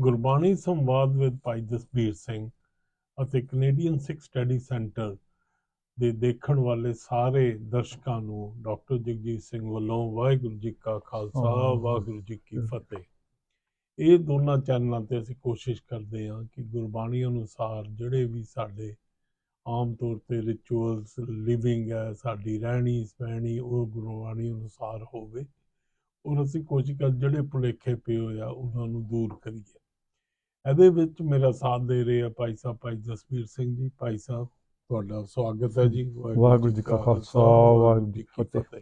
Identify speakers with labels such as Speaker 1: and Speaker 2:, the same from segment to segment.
Speaker 1: ਗੁਰਬਾਣੀ ਸੰਵਾਦ ਵਿੱਚ ਭਾਈ ਜਸਬੀਰ ਸਿੰਘ ਅਤੇ ਕੈਨੇਡੀਅਨ ਸਿੱਖ ਸਟੱਡੀ ਸੈਂਟਰ ਦੇ ਦੇਖਣ ਵਾਲੇ ਸਾਰੇ ਦਰਸ਼ਕਾਂ ਨੂੰ ਡਾਕਟਰ ਜਗਜੀਤ ਸਿੰਘ ਵੱਲੋਂ ਵਾਹਿਗੁਰੂ ਜੀ ਕਾ ਖਾਲਸਾ
Speaker 2: ਵਾਹਿਗੁਰੂ
Speaker 1: ਜੀ ਕੀ ਫਤਿਹ। ਇਹ ਦੋਨਾਂ ਚੈਨਲਾਂ ਤੇ ਅਸੀਂ ਕੋਸ਼ਿਸ਼ ਕਰਦੇ ਹਾਂ ਕਿ ਗੁਰਬਾਣੀ ਅਨੁਸਾਰ ਜਿਹੜੇ ਵੀ ਸਾਡੇ ਆਮ ਤੌਰ ਤੇ ਰਿਚੁਅਲਸ ਲਿਵਿੰਗ ਹੈ ਸਾਡੀ ਰਹਿਣੀ ਸਹਿਣੀ ਉਹ ਗੁਰਬਾਣੀ ਅਨੁਸਾਰ ਹੋਵੇ ਔਰ ਅਸੀਂ ਕੋਸ਼ਿਸ਼ ਕਰ ਜਿਹੜੇ ਭੁਲੇਖੇ ਪਏ ਆ ਉਹਨਾਂ ਨੂੰ ਦੂਰ ਕਰੀਏ। ਇਹਦੇ ਵਿੱਚ ਮੇਰਾ ਸਾਥ ਦੇ ਰਹੇ ਆ ਭਾਈ ਸਾਹਿਬ ਭਾਈ ਜਸਵੀਰ ਸਿੰਘ ਜੀ ਭਾਈ ਸਾਹਿਬ ਤੁਹਾਡਾ ਸਵਾਗਤ ਹੈ ਜੀ।
Speaker 2: ਵਾਹਿਗੁਰੂ ਜੀ ਕਾ ਖਾਲਸਾ, ਵਾਹਿਗੁਰੂ ਜੀ ਕੀ ਫਤਿਹ।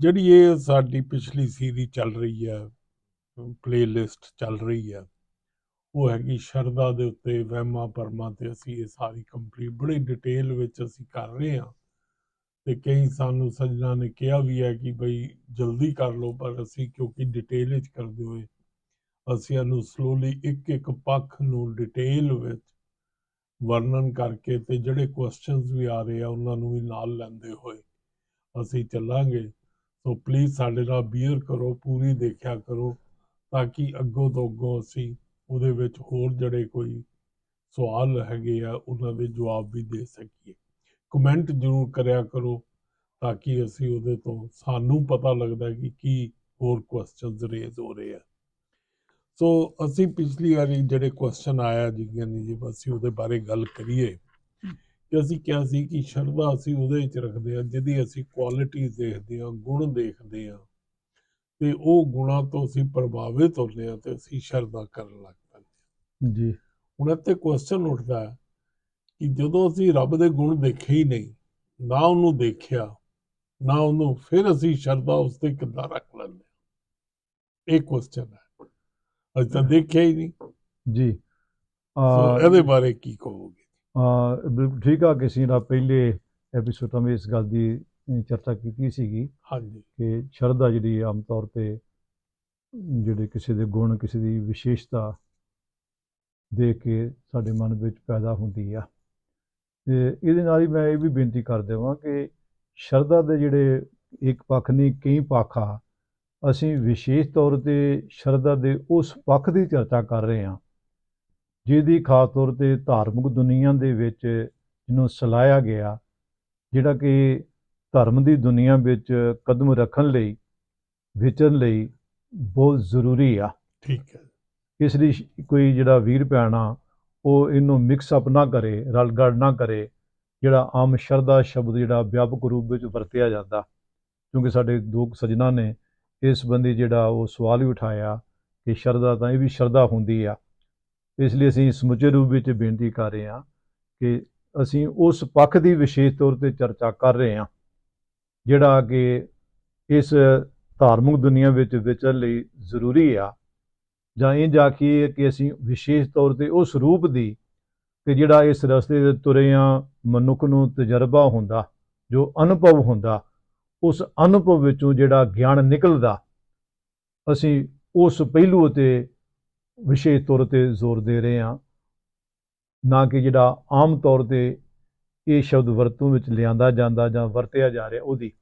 Speaker 1: ਜਿਹੜੀ ਇਹ ਸਾਡੀ ਪਿਛਲੀ ਸੀਰੀ ਚੱਲ ਰਹੀ ਹੈ ਪਲੇਲਿਸਟ ਚੱਲ ਰਹੀ ਹੈ ਉਹ ਹੈਗੀ ਸ਼ਰਧਾ ਦੇ ਉੱਤੇ ਵਹਿਮਾਂ ਪਰਮਾਂ ਤੇ ਅਸੀਂ ਇਹ ਸਾਰੀ ਕੰਪਲੀਟ ਬੜੀ ਡਿਟੇਲ ਵਿੱਚ ਅਸੀਂ ਕਰ ਰਹੇ ਹਾਂ। ਤੇ ਕਈ ਸਾਨੂੰ ਸੱਜਣਾ ਨੇ ਕਿਹਾ ਵੀ ਹੈ ਕਿ ਬਈ ਜਲਦੀ ਕਰ ਲਓ ਪਰ ਅਸੀਂ ਕਿਉਂਕਿ ਡਿਟੇਲ ਵਿੱਚ ਕਰਦੇ ਹੋਏ ਅਸੀਂ ਇਹਨੂੰ ਸਲੋਲੀ ਇੱਕ ਇੱਕ ਪੱਖ ਨੂੰ ਡਿਟੇਲ ਵਿੱਚ ਵਰਣਨ ਕਰਕੇ ਤੇ ਜਿਹੜੇ ਕੁਐਸਚਨਸ ਵੀ ਆ ਰਹੇ ਆ, ਉਹਨਾਂ ਨੂੰ ਵੀ ਨਾਲ ਲੈਂਦੇ ਹੋਏ ਅਸੀਂ ਚੱਲਾਂਗੇ। ਸੋ ਪਲੀਜ਼ ਸਾਡੇ ਨਾਲ ਬੀਅਰ ਕਰੋ, ਪੂਰੀ ਦੇਖਿਆ ਕਰੋ ਤਾਂ ਕਿ ਅੱਗੋਂ ਤੋਂ ਅੱਗੋਂ ਅਸੀਂ ਉਹਦੇ ਵਿੱਚ ਹੋਰ ਜਿਹੜੇ ਕੋਈ ਸਵਾਲ ਹੈਗੇ ਆ, ਉਹਨਾਂ ਦੇ ਜਵਾਬ ਵੀ ਦੇ ਸਕੀਏ। ਕਮੈਂਟ ਜ਼ਰੂਰ ਕਰਿਆ ਕਰੋ ਤਾਂ ਕਿ ਅਸੀਂ ਉਹਦੇ ਤੋਂ ਸਾਨੂੰ ਪਤਾ ਲੱਗਦਾ ਕਿ ਕੀ ਹੋਰ ਕੁਐਸਚਨਸ ਰੇਜ਼ ਹੋ ਰਹੇ ਆ। ਸੋ ਅਸੀਂ ਪਿਛਲੀ ਵਾਰੀ ਜਿਹੜੇ ਕੁਐਸਚਨ ਆਇਆ ਜੀ ਗਿਆਨੀ ਜੀ ਬਸ ਅਸੀਂ ਉਹਦੇ ਬਾਰੇ ਗੱਲ ਕਰੀਏ। ਕਿ ਅਸੀਂ ਕਿਹਾ ਸੀ ਕਿ ਸ਼ਰਧਾ ਅਸੀਂ ਉਹਦੇ ਵਿੱਚ ਰੱਖਦੇ ਆ ਜਿਹਦੀ ਅਸੀਂ ਕੁਆਲਿਟੀਜ਼ ਦੇਖਦੇ ਆ ਗੁਣ ਦੇਖਦੇ ਆ ਤੇ ਉਹ ਗੁਣਾਂ ਤੋਂ ਅਸੀਂ ਪ੍ਰਭਾਵਿਤ ਹੁੰਦੇ ਆ ਤੇ ਅਸੀਂ ਸ਼ਰਧਾ ਕਰਨ ਲੱਗ ਪੈਂਦੇ ਹਾਂ।
Speaker 2: ਜੀ।
Speaker 1: ਹੁਣ ਇੱਥੇ ਕੁਐਸਚਨ ਉੱਠਦਾ ਹੈ ਕਿ ਜਦੋਂ ਅਸੀਂ ਰੱਬ ਦੇ ਗੁਣ ਦੇਖੇ ਹੀ ਨਹੀਂ ਨਾ ਉਹਨੂੰ ਦੇਖਿਆ ਨਾ ਉਹਨੂੰ ਫਿਰ ਅਸੀਂ ਸ਼ਰਧਾ ਉਸ ਤੇ ਕਿੱਦਾਂ ਰੱਖ ਲੈਂਦੇ ਹਾਂ? ਇਹ ਕੁਐਸਚਨ ਹੈ। ਅਸੀਂ ਤਾਂ ਦੇਖਿਆ ਹੀ ਨਹੀਂ।
Speaker 2: ਜੀ।
Speaker 1: ਸੋ ਇਹਦੇ ਬਾਰੇ ਕੀ ਕਹੋਗੇ?
Speaker 2: ਬਿਲਕੁਲ ਠੀਕ ਆ ਕਿ ਅਸੀਂ ਨਾ ਪਹਿਲੇ ਐਪੀਸੋਡਾਂ ਵਿੱਚ ਇਸ ਗੱਲ ਦੀ ਅ, ਚਰਚਾ ਕੀਤੀ ਸੀਗੀ
Speaker 1: ਹਾਂਜੀ।
Speaker 2: ਕਿ ਸ਼ਰਧਾ ਜਿਹੜੀ ਆਮ ਤੌਰ ਤੇ ਜਿਹੜੇ ਕਿਸੇ ਦੇ ਗੁਣ ਕਿਸੇ ਦੀ ਵਿਸ਼ੇਸ਼ਤਾ ਦੇਖ ਕੇ ਸਾਡੇ ਮਨ ਵਿੱਚ ਪੈਦਾ ਹੁੰਦੀ ਆ। ਤੇ ਇਹਦੇ ਨਾਲ ਹੀ ਮੈਂ ਇਹ ਵੀ ਬੇਨਤੀ ਕਰ ਦੇਵਾਂ ਕਿ ਸ਼ਰਧਾ ਦੇ ਜਿਹੜੇ ਇੱਕ ਪੱਖ ਨਹੀਂ ਕਈ ਪੱਖ ਆ ਅਸੀਂ ਵਿਸ਼ੇਸ਼ ਤੌਰ ਤੇ ਸ਼ਰਧਾ ਦੇ ਉਸ ਪੱਖ ਦੀ ਚਰਚਾ ਕਰ ਰਹੇ ਹਾਂ ਜਿਹਦੀ ਖਾਸ ਤੌਰ ਤੇ ਧਾਰਮਿਕ ਦੁਨੀਆ ਦੇ ਵਿੱਚ ਜਿਹਨੂੰ ਸਲਾਇਆ ਗਿਆ ਜਿਹੜਾ ਕਿ ਧਰਮ ਦੀ ਦੁਨੀਆ ਵਿੱਚ ਕਦਮ ਰੱਖਣ ਲਈ ਵਿਚਰਨ ਲਈ ਬਹੁਤ ਜ਼ਰੂਰੀ ਆ।
Speaker 1: ਠੀਕ ਹੈ।
Speaker 2: ਇਸ ਲਈ ਕੋਈ ਜਿਹੜਾ ਵੀਰ ਭੈਣਾ ਉਹ ਇਹਨੂੰ ਮਿਕਸ ਅਪ ਨਾ ਕਰੇ ਰਲਗੜ ਨਾ ਕਰੇ ਜਿਹੜਾ ਆਮ ਸ਼ਰਧਾ ਸ਼ਬਦ ਜਿਹੜਾ ਵਿਆਪਕ ਰੂਪ ਵਿੱਚ ਵਰਤਿਆ ਜਾਂਦਾ ਕਿਉਂਕਿ ਸਾਡੇ ਦੋ ਸੱਜਣਾ ਨੇ ਇਸ ਸੰਬੰਧੀ ਜਿਹੜਾ ਉਹ ਸਵਾਲ ਵੀ ਉਠਾਇਆ ਕਿ ਸ਼ਰਧਾ ਤਾਂ ਇਹ ਵੀ ਸ਼ਰਧਾ ਹੁੰਦੀ ਆ। ਇਸ ਲਈ ਅਸੀਂ ਸਮੁੱਚੇ ਰੂਪ ਵਿੱਚ ਬੇਨਤੀ ਕਰ ਰਹੇ ਹਾਂ ਕਿ ਅਸੀਂ ਉਸ ਪੱਖ ਦੀ ਵਿਸ਼ੇਸ਼ ਤੌਰ ਤੇ ਚਰਚਾ ਕਰ ਰਹੇ ਹਾਂ, ਜਿਹੜਾ ਕਿ ਇਸ ਧਾਰਮਿਕ ਦੁਨੀਆ ਵਿੱਚ ਵਿਚਰਨ ਲਈ ਜ਼ਰੂਰੀ ਆ। ਜਾਂ ਇਹ ਜਾ ਕੇ ਕਿ ਅਸੀਂ ਵਿਸ਼ੇਸ਼ ਤੌਰ ਤੇ ਉਸ ਰੂਪ ਦੀ ਕਿ ਜਿਹੜਾ ਇਸ ਰਸਤੇ ਤੇ ਤੁਰੇ ਆ ਮਨੁੱਖ ਨੂੰ ਤਜਰਬਾ ਹੁੰਦਾ, ਜੋ ਅਨੁਭਵ ਹੁੰਦਾ ਉਸ ਅਨੁਭਵ ਵਿੱਚੋਂ ਜਿਹੜਾ ਗਿਆਨ ਨਿਕਲਦਾ ਅਸੀਂ ਉਸ ਪਹਿਲੂ ਤੇ ਵਿਸ਼ੇਸ਼ ਤੌਰ ਤੇ ਜ਼ੋਰ ਦੇ ਰਹੇ ਹਾਂ। ਨਾ ਕਿ ਜਿਹੜਾ ਆਮ ਤੌਰ ਤੇ ਇਹ ਸ਼ਬਦ ਵਰਤੋਂ ਵਿੱਚ ਲਿਆਂਦਾ ਜਾਂਦਾ ਜਾਂ ਵਰਤਿਆ ਜਾ ਰਿਹਾ ਉਹਦੀ।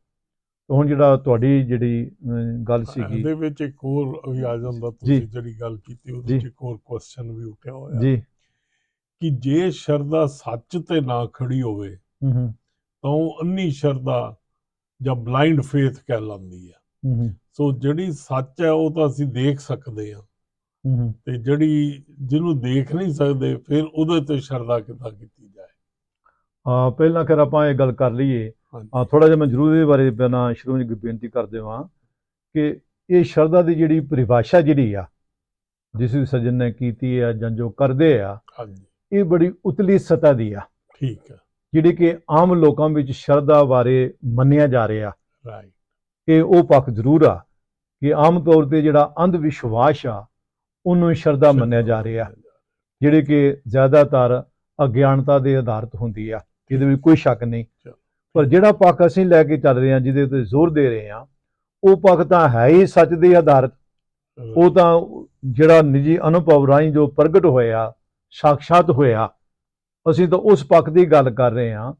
Speaker 2: ਹੁਣ ਜਿਹੜਾ ਤੁਹਾਡੀ ਜਿਹੜੀ ਗੱਲ ਸੀਗੀ।
Speaker 1: ਇਹਦੇ ਵਿੱਚ ਇੱਕ ਹੋਰ ਜਾਂਦਾ
Speaker 2: ਜੀ।
Speaker 1: ਤੁਸੀਂ ਜਿਹੜੀ ਗੱਲ ਕੀਤੀ ਉਹਦੇ ਵਿੱਚ। ਇੱਕ ਹੋਰ ਕੁਐਸਚਨ ਵੀ ਉੱਠਿਆ ਹੋਇਆ।
Speaker 2: ਜੀ।
Speaker 1: ਕਿ ਜੇ ਸ਼ਰਧਾ ਸੱਚ ਤੇ ਨਾ ਖੜੀ ਹੋਵੇ
Speaker 2: ਹੂੰ ਹੂੰ।
Speaker 1: ਤਾਂ ਉਹ ਅੰਨੀ ਸ਼ਰਧਾ ਜਾਂ ਬਲਾਈਂਡ ਫੇਥ ਕਹਿਲਾਉਂਦੀ ਹੈ
Speaker 2: ਹੂੰ ਹੂੰ।
Speaker 1: ਸੋ ਜਿਹੜੀ ਸੱਚ ਹੈ ਉਹ ਤਾਂ ਅਸੀਂ ਦੇਖ ਸਕਦੇ ਹੂੰ। ਤੇ ਜਿਹੜੀ ਜਿਹਨੂੰ ਦੇਖ ਨਹੀਂ ਸਕਦੇ ਫਿਰ ਉਹਦੇ ਤੇ ਸ਼ਰਧਾ ਕਿੱਦਾਂ ਕੀਤੀ ਜਾਏ?
Speaker 2: ਆ ਪਹਿਲਾਂ ਖੈਰ ਆਪਾਂ ਇਹ ਗੱਲ ਕਰ ਲਈਏ। ਆ ਥੋੜਾ ਜਿਹਾ ਮੈਂ ਜ਼ਰੂਰ ਇਹਦੇ ਬਾਰੇ ਪਹਿਲਾਂ ਸ਼ੁਰੂ ਵਿੱਚ ਬੇਨਤੀ ਕਰ ਦੇਵਾਂ ਕਿ ਇਹ ਸ਼ਰਧਾ ਦੀ ਜਿਹੜੀ ਪਰਿਭਾਸ਼ਾ ਜਿਹੜੀ ਆ ਜਿਸ ਵੀ ਸੱਜਣ ਨੇ ਕੀਤੀ ਹੈ ਜਾਂ ਜੋ ਕਰਦੇ ਆ
Speaker 1: ਹਾਂਜੀ।
Speaker 2: ਇਹ ਬੜੀ ਉਤਲੀ ਸਤ੍ਹਾ ਦੀ ਆ।
Speaker 1: ਠੀਕ ਹੈ
Speaker 2: ਜਿਹੜੀ ਕਿ ਆਮ ਲੋਕਾਂ ਵਿੱਚ ਸ਼ਰਧਾ ਬਾਰੇ ਮੰਨਿਆ ਜਾ ਰਿਹਾ।
Speaker 1: ਰਾਈਟ
Speaker 2: ਕਿ ਉਹ ਪੱਖ ਜ਼ਰੂਰ ਆ ਕਿ ਆਮ ਤੌਰ ਤੇ ਜਿਹੜਾ ਅੰਧ ਵਿਸ਼ਵਾਸ ਆ ਉਹਨੂੰ ਸ਼ਰਧਾ ਮੰਨਿਆ ਜਾ ਰਿਹਾ। ਜਿਹੜੇ ਕਿ ਜ਼ਿਆਦਾਤਰ ਅਗਿਆਨਤਾ ਦੇ ਆਧਾਰਿਤ ਹੁੰਦੀ ਆ ਇਹਦੇ ਵਿੱਚ ਕੋਈ ਸ਼ੱਕ ਨਹੀਂ। ਪਰ ਜਿਹੜਾ ਪੱਖ ਅਸੀਂ ਲੈ ਕੇ ਚੱਲ ਰਹੇ ਹਾਂ ਜਿਹਦੇ ਤੇ ਜ਼ੋਰ ਦੇ ਰਹੇ ਹਾਂ ਉਹ ਪੱਖ ਤਾਂ ਹੈ ਹੀ ਸੱਚ ਦੇ ਆਧਾਰਿਤ। ਉਹ ਤਾਂ ਜਿਹੜਾ ਨਿੱਜੀ ਅਨੁਭਵ ਰਾਹੀਂ ਜੋ ਪ੍ਰਗਟ ਹੋਇਆ ਸਾਖਸ਼ਾਤ ਹੋਇਆ ਅਸੀਂ ਤਾਂ ਉਸ ਪੱਖ ਦੀ ਗੱਲ ਕਰ ਰਹੇ ਹਾਂ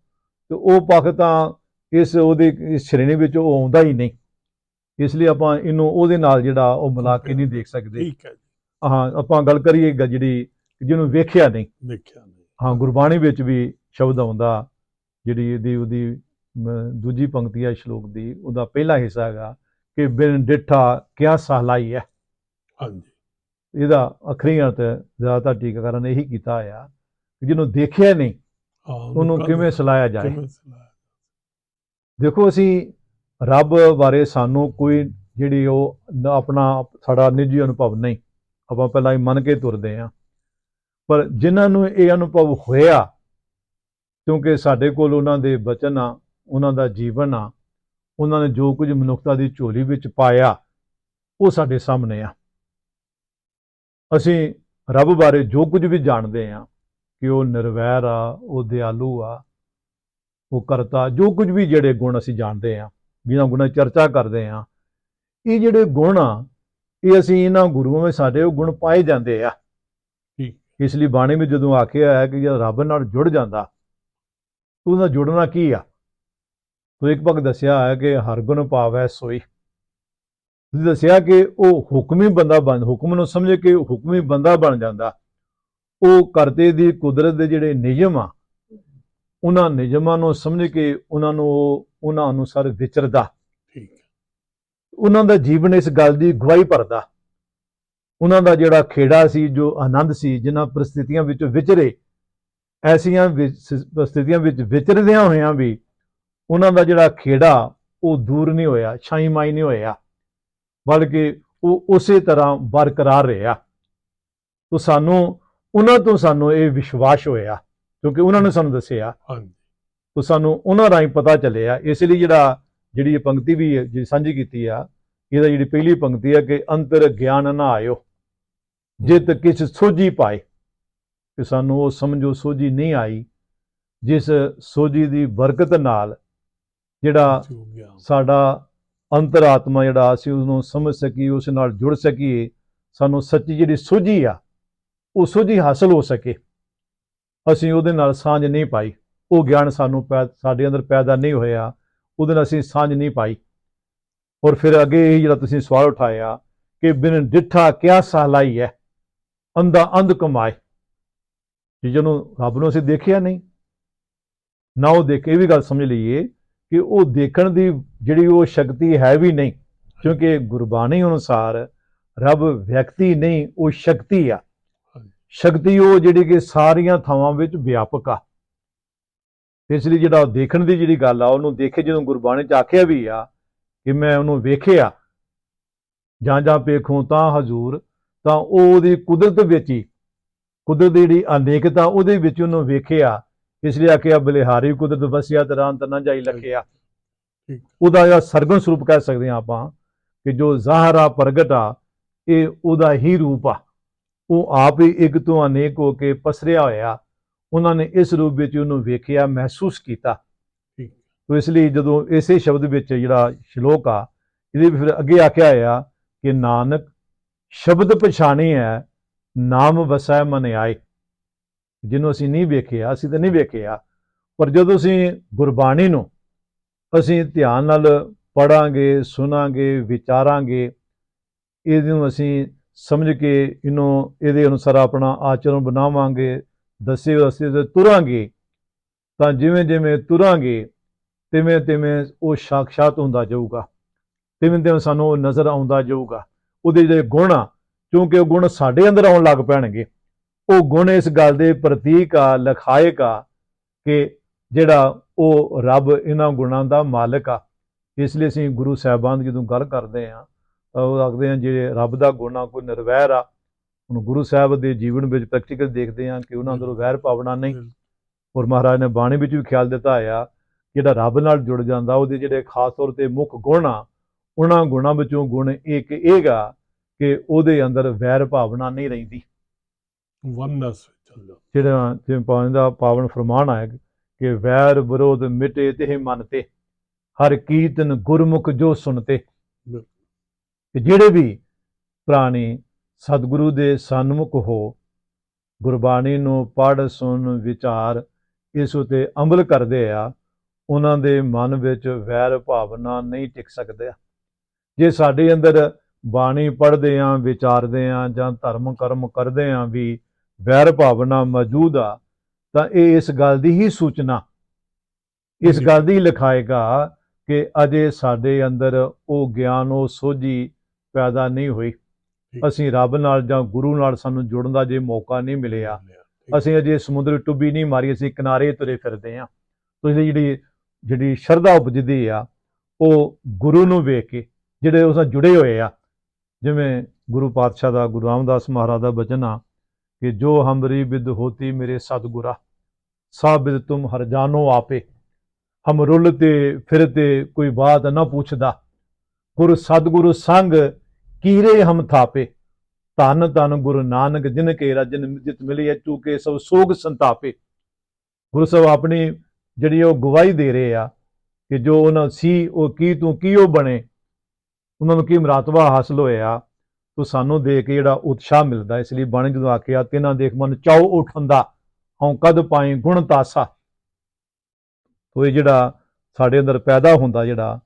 Speaker 2: ਤੇ ਉਹ ਪੱਖ ਤਾਂ ਇਸ ਉਹਦੇ ਇਸ ਸ਼੍ਰੇਣੀ ਵਿੱਚ ਉਹ ਆਉਂਦਾ ਹੀ ਨਹੀਂ। ਇਸ ਲਈ ਆਪਾਂ ਇਹਨੂੰ ਉਹਦੇ ਨਾਲ ਜਿਹੜਾ ਉਹ ਮਿਲਾ ਕੇ ਨਹੀਂ ਦੇਖ ਸਕਦੇ।
Speaker 1: ਠੀਕ ਹੈ ਜੀ।
Speaker 2: ਹਾਂ ਆਪਾਂ ਗੱਲ ਕਰੀਏ ਜਿਹੜੀ ਜਿਹਨੂੰ ਵੇਖਿਆ ਨਹੀਂ।
Speaker 1: ਦੇਖਿਆ ਨਹੀਂ।
Speaker 2: ਹਾਂ ਗੁਰਬਾਣੀ ਵਿੱਚ ਵੀ ਸ਼ਬਦ ਆਉਂਦਾ ਜਿਹੜੀ ਇਹਦੀ ਉਹਦੀ ਦੂਜੀ ਪੰਕਤੀ ਹੈ ਸ਼ਲੋਕ ਦੀ ਉਹਦਾ ਪਹਿਲਾ ਹਿੱਸਾ ਹੈਗਾ ਕਿ ਬਿਨ ਡਿਠਾ ਕਿਆ ਸਹਲਾਈ ਹੈ।
Speaker 1: ਹਾਂਜੀ।
Speaker 2: ਇਹਦਾ ਅਖਰੀ ਅਰਥ ਜ਼ਿਆਦਾਤਰ ਟੀਕਾਕਰਨ ਇਹੀ ਕੀਤਾ ਕਿ ਜਿਹਨੂੰ ਦੇਖਿਆ ਨਹੀਂ ਉਹਨੂੰ ਕਿਵੇਂ ਸਲਾਇਆ ਜਾਏ? ਦੇਖੋ ਅਸੀਂ ਰੱਬ ਬਾਰੇ ਸਾਨੂੰ ਕੋਈ ਜਿਹੜੀ ਉਹ ਆਪਣਾ ਸਾਡਾ ਨਿੱਜੀ ਅਨੁਭਵ ਨਹੀਂ। ਆਪਾਂ ਪਹਿਲਾਂ ਹੀ ਮੰਨ ਕੇ ਤੁਰਦੇ ਹਾਂ। ਪਰ ਜਿਨ੍ਹਾਂ ਨੂੰ ਇਹ ਅਨੁਭਵ ਹੋਇਆ ਕਿਉਂਕਿ ਸਾਡੇ ਕੋਲ ਉਹਨਾਂ ਦੇ ਬਚਨ ਆ ਉਹਨਾਂ ਦਾ ਜੀਵਨ ਆ ਉਹਨਾਂ ਨੇ ਜੋ ਕੁਝ ਮਨੁੱਖਤਾ ਦੀ ਝੋਲੀ ਵਿੱਚ ਪਾਇਆ ਉਹ ਸਾਡੇ ਸਾਹਮਣੇ ਆ। ਅਸੀਂ ਰੱਬ ਬਾਰੇ ਜੋ ਕੁਝ ਵੀ ਜਾਣਦੇ ਆ ਕਿ ਉਹ ਨਿਰਵੈਰ ਆ ਉਹ ਦਿਆਲੂ ਆ ਉਹ ਕਰਤਾ ਜੋ ਕੁਝ ਵੀ ਜਿਹੜੇ ਗੁਣ ਅਸੀਂ ਜਾਣਦੇ ਆ ਜਿਨ੍ਹਾਂ ਗੁਣਾਂ ਚਰਚਾ ਕਰਦੇ ਆ ਇਹ ਜਿਹੜੇ ਗੁਣ ਆ ਇਹ ਅਸੀਂ ਇਹਨਾਂ ਗੁਰੂਆਂ ਵਿੱਚ ਸਾਡੇ ਉਹ ਗੁਣ ਪਾਏ ਜਾਂਦੇ ਆ।
Speaker 1: ਠੀਕ।
Speaker 2: ਇਸ ਲਈ ਬਾਣੀ ਵਿੱਚ ਜਦੋਂ ਆਖਿਆ ਹੈ ਕਿ ਜੇ ਰੱਬ ਨਾਲ ਜੁੜ ਜਾਂਦਾ ਤਾਂ ਉਹਦਾ ਜੁੜਨਾ ਕੀ ਆ? ਤੋ ਇੱਕ ਪੱਖ ਦੱਸਿਆ ਹੈ ਕਿ ਹਰ ਗੁਣ ਪਾਵੈ ਸੋਈ। ਤੁਸੀਂ ਦੱਸਿਆ ਕਿ ਉਹ ਹੁਕਮੀ ਬੰਦਾ ਬਣ ਹੁਕਮ ਨੂੰ ਸਮਝ ਕੇ ਹੁਕਮੀ ਬੰਦਾ ਬਣ ਜਾਂਦਾ। ਉਹ ਕਰਤੇ ਦੀ ਕੁਦਰਤ ਦੇ ਜਿਹੜੇ ਨਿਯਮ ਆ ਉਹਨਾਂ ਨਿਯਮਾਂ ਨੂੰ ਸਮਝ ਕੇ ਉਹਨਾਂ ਨੂੰ ਉਹ ਉਹਨਾਂ ਅਨੁਸਾਰ ਵਿਚਰਦਾ।
Speaker 1: ਠੀਕ।
Speaker 2: ਉਹਨਾਂ ਦਾ ਜੀਵਨ ਇਸ ਗੱਲ ਦੀ ਗਵਾਹੀ ਭਰਦਾ। ਉਹਨਾਂ ਦਾ ਜਿਹੜਾ ਖੇੜਾ ਸੀ ਜੋ ਆਨੰਦ ਸੀ ਜਿਨ੍ਹਾਂ ਪ੍ਰਸਥਿਤੀਆਂ ਵਿੱਚ ਵਿਚਰੇ ਐਸੀਆਂ ਪ੍ਰਸਥਿਤੀਆਂ ਵਿੱਚ ਵਿਚਰਦਿਆਂ ਹੋਇਆਂ ਵੀ ਉਹਨਾਂ ਦਾ ਜਿਹੜਾ ਖੇੜਾ ਉਹ ਦੂਰ ਨਹੀਂ ਹੋਇਆ ਛਾਈ ਮਾਈ ਨਹੀਂ ਹੋਇਆ ਬਲਕਿ ਉਹ ਉਸੇ ਤਰ੍ਹਾਂ ਬਰਕਰਾਰ ਰਿਹਾ। ਤੋ ਸਾਨੂੰ ਉਹਨਾਂ ਤੋਂ ਸਾਨੂੰ ਇਹ ਵਿਸ਼ਵਾਸ ਹੋਇਆ ਕਿਉਂਕਿ ਉਹਨਾਂ ਨੇ ਸਾਨੂੰ ਦੱਸਿਆ।
Speaker 1: ਹਾਂਜੀ।
Speaker 2: ਤੋ ਸਾਨੂੰ ਉਹਨਾਂ ਰਾਹੀਂ ਪਤਾ ਚੱਲਿਆ। ਇਸ ਲਈ ਜਿਹੜਾ ਜਿਹੜੀ ਇਹ ਪੰਕਤੀ ਵੀ ਜਿਹੜੀ ਸਾਂਝੀ ਕੀਤੀ ਆ ਇਹਦਾ ਜਿਹੜੀ ਪਹਿਲੀ ਪੰਕਤੀ ਹੈ ਕਿ ਅੰਤਰ ਗਿਆਨ ਨਾ ਆਇਓ। ਜਿਤ ਕਿਛ ਸੋਝੀ ਪਾਏ ਕਿ ਸਾਨੂੰ ਉਹ ਸਮਝੋ ਸੋਝੀ ਨਹੀਂ ਆਈ ਜਿਸ ਸੋਝੀ ਦੀ ਬਰਕਤ ਨਾਲ ਜਿਹੜਾ ਸਾਡਾ ਅੰਤਰਾਤਮਾ ਜਿਹੜਾ ਅਸੀਂ ਉਹਨੂੰ ਸਮਝ ਸਕੀਏ ਉਸ ਨਾਲ ਜੁੜ ਸਕੀਏ ਸਾਨੂੰ ਸੱਚੀ ਜਿਹੜੀ ਸੋਝੀ ਆ ਉਹ ਸੋਝੀ ਹਾਸਲ ਹੋ ਸਕੇ। ਅਸੀਂ ਉਹਦੇ ਨਾਲ ਸਾਂਝ ਨਹੀਂ ਪਾਈ। ਉਹ ਗਿਆਨ ਸਾਨੂੰ ਪੈ- ਸਾਡੇ ਅੰਦਰ ਪੈਦਾ ਨਹੀਂ ਹੋਇਆ। ਉਹਦੇ ਨਾਲ ਅਸੀਂ ਸਾਂਝ ਨਹੀਂ ਪਾਈ। ਔਰ ਫਿਰ ਅੱਗੇ ਇਹ ਜਿਹੜਾ ਤੁਸੀਂ ਸਵਾਲ ਉਠਾਇਆ ਕਿ ਬਿਨ ਡਿੱਠਾ ਕਿਆ ਸਹਲਾਈ ਹੈ? ਅੰਧਾ ਅੰਧ ਕਮਾਏ। ਕਿ ਜਿਹਨੂੰ ਰੱਬ ਨੂੰ ਅਸੀਂ ਦੇਖਿਆ ਨਹੀਂ, ਨਾ ਉਹ ਦੇਖੇ ਇਹ ਵੀ ਗੱਲ ਸਮਝ ਲਈਏ ਕਿ ਉਹ ਦੇਖਣ ਦੀ ਜਿਹੜੀ ਉਹ ਸ਼ਕਤੀ ਹੈ ਵੀ ਨਹੀਂ, ਕਿਉਂਕਿ ਗੁਰਬਾਣੀ ਅਨੁਸਾਰ ਰੱਬ ਵਿਅਕਤੀ ਨਹੀਂ, ਉਹ ਸ਼ਕਤੀ ਆ। ਸ਼ਕਤੀ ਉਹ ਜਿਹੜੀ ਕਿ ਸਾਰੀਆਂ ਥਾਵਾਂ ਵਿੱਚ ਵਿਆਪਕ ਆ। ਇਸ ਲਈ ਜਿਹੜਾ ਦੇਖਣ ਦੀ ਜਿਹੜੀ ਗੱਲ ਆ ਉਹਨੂੰ ਦੇਖੇ ਜਦੋਂ ਗੁਰਬਾਣੀ ਚ ਆਖਿਆ ਵੀ ਆ ਕਿ ਮੈਂ ਉਹਨੂੰ ਵੇਖਿਆ ਜਾਂ ਜਾਂ ਵੇਖੂੰ ਤਾਂ ਹਜ਼ੂਰ ਤਾਂ ਉਹ ਉਹਦੀ ਕੁਦਰਤ ਵਿੱਚ ਹੀ ਕੁਦਰਤ ਦੀ ਜਿਹੜੀ ਅਨੇਕਤਾ ਉਹਦੇ ਵਿੱਚ ਉਹਨੂੰ ਵੇਖਿਆ। ਇਸ ਲਈ ਆਖਿਆ ਬਲਿਹਾਰੀ ਕੁਦਰਤ ਵਸਿਆ ਤਰਾਂ ਤਾਂ ਨਾ ਜਾਈ ਲਖਿਆ। ਉਹਦਾ ਜਿਹੜਾ ਸਰਗਮ ਸਰੂਪ ਕਹਿ ਸਕਦੇ ਹਾਂ ਆਪਾਂ ਕਿ ਜੋ ਜ਼ਾਹਰਾ ਪ੍ਰਗਟ ਆ ਇਹ ਉਹਦਾ ਹੀ ਰੂਪ ਆ। ਉਹ ਆਪ ਹੀ ਇੱਕ ਤੋਂ ਅਨੇਕ ਹੋ ਕੇ ਪਸਰਿਆ ਹੋਇਆ। ਉਹਨਾਂ ਨੇ ਇਸ ਰੂਪ ਵਿੱਚ ਉਹਨੂੰ ਵੇਖਿਆ ਮਹਿਸੂਸ ਕੀਤਾ। ਤੋ ਇਸ ਲਈ ਜਦੋਂ ਇਸੇ ਸ਼ਬਦ ਵਿੱਚ ਜਿਹੜਾ ਸ਼ਲੋਕ ਆ ਇਹਦੇ ਵਿੱਚ ਫਿਰ ਅੱਗੇ ਆਖਿਆ ਹੋਇਆ ਕਿ ਨਾਨਕ ਸ਼ਬਦ ਪਛਾਣੀ ਹੈ ਨਾਮ ਵਸੈ ਮਨ ਆਏ। ਜਿਹਨੂੰ ਅਸੀਂ ਨਹੀਂ ਵੇਖਿਆ ਅਸੀਂ ਤਾਂ ਨਹੀਂ ਵੇਖਿਆ। ਪਰ ਜਦੋਂ ਅਸੀਂ ਗੁਰਬਾਣੀ ਨੂੰ ਅਸੀਂ ਧਿਆਨ ਨਾਲ ਪੜਾਂਗੇ ਸੁਣਾਂਗੇ ਵਿਚਾਰਾਂਗੇ ਇਹਨੂੰ ਅਸੀਂ ਸਮਝ ਕੇ ਇਹਨੂੰ, ਇਹਦੇ ਅਨੁਸਾਰ ਆਪਣਾ ਆਚਰਣ ਬਣਾਵਾਂਗੇ, ਦੱਸੇ ਰਸਤੇ ਤੇ ਤੁਰਾਂਗੇ। ਤਾਂ ਜਿਵੇਂ ਜਿਵੇਂ ਤੁਰਾਂਗੇ, ਤਿਵੇਂ ਤਿਵੇਂ ਉਹ ਸਾਖਸ਼ਾਤ ਹੁੰਦਾ ਜਾਊਗਾ। ਤਿਵੇਂ ਤਿਵੇਂ ਸਾਨੂੰ ਉਹ ਨਜ਼ਰ ਆਉਂਦਾ ਜਾਊਗਾ। ਉਹਦੇ ਜਿਹੜੇ ਗੁਣ ਆ, ਕਿਉਂਕਿ ਉਹ ਗੁਣ ਸਾਡੇ ਅੰਦਰ ਆਉਣ ਲੱਗ ਪੈਣਗੇ। ਉਹ ਗੁਣ ਇਸ ਗੱਲ ਦੇ ਪ੍ਰਤੀਕ ਆ, ਲਖਾਇਕ ਆ, ਕਿ ਜਿਹੜਾ ਉਹ ਰੱਬ ਇਹਨਾਂ ਗੁਣਾਂ ਦਾ ਮਾਲਕ ਆ। ਇਸ ਲਈ ਅਸੀਂ ਗੁਰੂ ਸਾਹਿਬਾਨ ਦੀ ਜਦੋਂ ਗੱਲ ਕਰਦੇ ਆ ਉਹ ਆਖਦੇ ਆ ਜਿਹੜੇ ਰੱਬ ਦਾ ਗੁਣ ਆ ਕੋਈ ਨਿਰਵੈਰ ਆ ਹੁਣ ਗੁਰੂ ਸਾਹਿਬ ਦੇ ਜੀਵਨ ਵਿੱਚ ਪ੍ਰੈਕਟੀਕਲ ਦੇਖਦੇ ਆ ਕਿ ਉਹਨਾਂ ਅੰਦਰੋਂ ਵੈਰ ਭਾਵਨਾ ਨਹੀਂ। ਔਰ ਮਹਾਰਾਜ ਨੇ ਬਾਣੀ ਵਿੱਚ ਵੀ ਖਿਆਲ ਦਿੱਤਾ ਆ ਜਿਹੜਾ ਰੱਬ ਨਾਲ ਜੁੜ ਜਾਂਦਾ ਉਹਦੇ ਜਿਹੜੇ ਖਾਸ ਤੌਰ ਤੇ ਮੁੱਖ ਗੁਣ ਆ ਉਹਨਾਂ ਗੁਣਾਂ ਵਿੱਚੋਂ ਗੁਣ ਇੱਕ ਇਹਗਾ ਕਿ ਉਹਦੇ ਅੰਦਰ ਵੈਰ ਭਾਵਨਾ ਨਹੀਂ ਰਹਿੰਦੀ।
Speaker 1: ਵਨਸ ਵਿੱਚ ਚੱਲ ਜਾ
Speaker 2: ਜਿਹੜਾ ਜਿਵੇਂ ਪਾਵਨ ਦਾ ਪਾਵਨ ਫਰਮਾਨ ਆਇਆ ਕਿ ਵੈਰ ਵਿਰੋਧ ਮਿਟੇ ਤੇ ਮਨ ਤੇ ਹਰ ਕੀਰਤਨ ਗੁਰਮੁਖ ਜੋ ਸੁਣਤੇ। ਕਿ ਜਿਹੜੇ ਵੀ ਪ੍ਰਾਣੀ ਸਤਿਗੁਰੂ ਦੇ ਸਨਮੁਖ ਹੋ ਗੁਰਬਾਣੀ ਨੂੰ ਪੜ੍ਹ ਸੁਣ ਵਿਚਾਰ ਇਸ ਉਤੇ ਅਮਲ ਕਰਦੇ ਆ ਉਹਨਾਂ ਦੇ ਮਨ ਵਿੱਚ ਵੈਰ ਭਾਵਨਾ ਨਹੀਂ ਟਿਕ ਸਕਦੇ ਜੇ ਸਾਡੇ ਅੰਦਰ ਬਾਣੀ ਪੜ੍ਹਦੇ ਆਂ ਵਿਚਾਰਦੇ ਆਂ ਜਾਂ ਧਰਮ ਕਰਮ ਕਰਦੇ ਆਂ ਵੀ ਵੈਰ ਭਾਵਨਾ ਮੌਜੂਦ ਆ ਤਾਂ ਇਹ ਇਸ ਗੱਲ ਦੀ ਹੀ ਸੂਚਨਾ ਇਸ। ਗੱਲ ਦੀ ਲਿਖਾਏਗਾ ਕਿ ਅਜੇ ਸਾਡੇ ਅੰਦਰ ਉਹ ਗਿਆਨ ਉਹ ਸੋਝੀ ਪੈਦਾ ਨਹੀਂ ਹੋਈ। ਅਸੀਂ ਰੱਬ ਨਾਲ ਜਾਂ ਗੁਰੂ ਨਾਲ ਸਾਨੂੰ ਜੁੜਨ ਦਾ ਜੇ ਮੌਕਾ ਨਹੀਂ ਮਿਲਿਆ। ਅਸੀਂ ਅਜੇ ਸਮੁੰਦਰ ਵਿੱਚ ਟੁੱਬੀ ਨਹੀਂ ਮਾਰੀ ਅਸੀਂ ਕਿਨਾਰੇ ਤੁਰੇ ਫਿਰਦੇ ਹਾਂ। ਤੋ ਇਹਦੀ ਜਿਹੜੀ ਜਿਹੜੀ ਸ਼ਰਧਾ ਉਪਜਦੀ ਆ ਉਹ ਗੁਰੂ ਨੂੰ ਵੇਖ ਕੇ ਜਿਹੜੇ ਉਸ ਨਾਲ ਜੁੜੇ ਹੋਏ ਆ ਜਿਵੇਂ ਗੁਰੂ ਪਾਤਸ਼ਾਹ ਦਾ ਗੁਰੂ ਰਾਮਦਾਸ ਮਹਾਰਾਜ ਦਾ ਬਚਨ ਆ ਕਿ ਜੋ ਹਮਰੀ ਬਿਦ ਹੋਤੀ ਮੇਰੇ ਸਤਿਗੁਰਾ ਸਾਬਿਦ ਤੁਮ ਹਰ ਜਾਨੋ ਆਪੇ। ਹਮ ਰੁਲਤੇ ਫਿਰਤੇ ਕੋਈ ਬਾਤ ਨਾ ਪੁੱਛਦਾ। ਗੁਰ ਸਤਿਗੁਰੂ ਸੰਗ ਕੀਰੇ ਹਮ ਥਾਪੇ, ਧੰਨ ਧੰਨ ਗੁਰੂ ਨਾਨਕ ਜਿਨ ਕੇ ਰਜਨ ਜਿਤ ਮਿਲੀ ਅਚੂ ਕੇ ਸਭ ਸੋਗ ਸੰਤਾਪੇ। ਗੁਰੂ ਸਾਹਿਬ ਆਪਣੀ ਜਿਹੜੀ ਉਹ ਗਵਾਹੀ ਦੇ ਰਹੇ ਆ ਕਿ ਜੋ ਉਹਨਾਂ ਸੀ, ਉਹ ਕੀ ਤੂੰ ਕੀ ਉਹ ਬਣੇ, ਉਹਨਾਂ ਨੂੰ ਕੀ ਮਰਾਤਬਾ ਹਾਸਲ ਹੋਇਆ, ਤੋ ਸਾਨੂੰ ਦੇਖ ਕੇ ਜਿਹੜਾ ਉਤਸ਼ਾਹ ਮਿਲਦਾ, ਇਸ ਲਈ ਬਾਣੀ ਜਦੋਂ ਆਖਿਆ, ਤਿਨਾਂ ਦੇਖ ਮਨ ਚਾਉ ਉਠੰਦਾ ਹਉ ਕਦ ਪਾਏ ਗੁਣ ਤਾਸਾ। ਤੋ ਇਹ ਜਿਹੜਾ ਸਾਡੇ ਅੰਦਰ ਪੈਦਾ ਹੁੰਦਾ ਜਿਹੜਾ,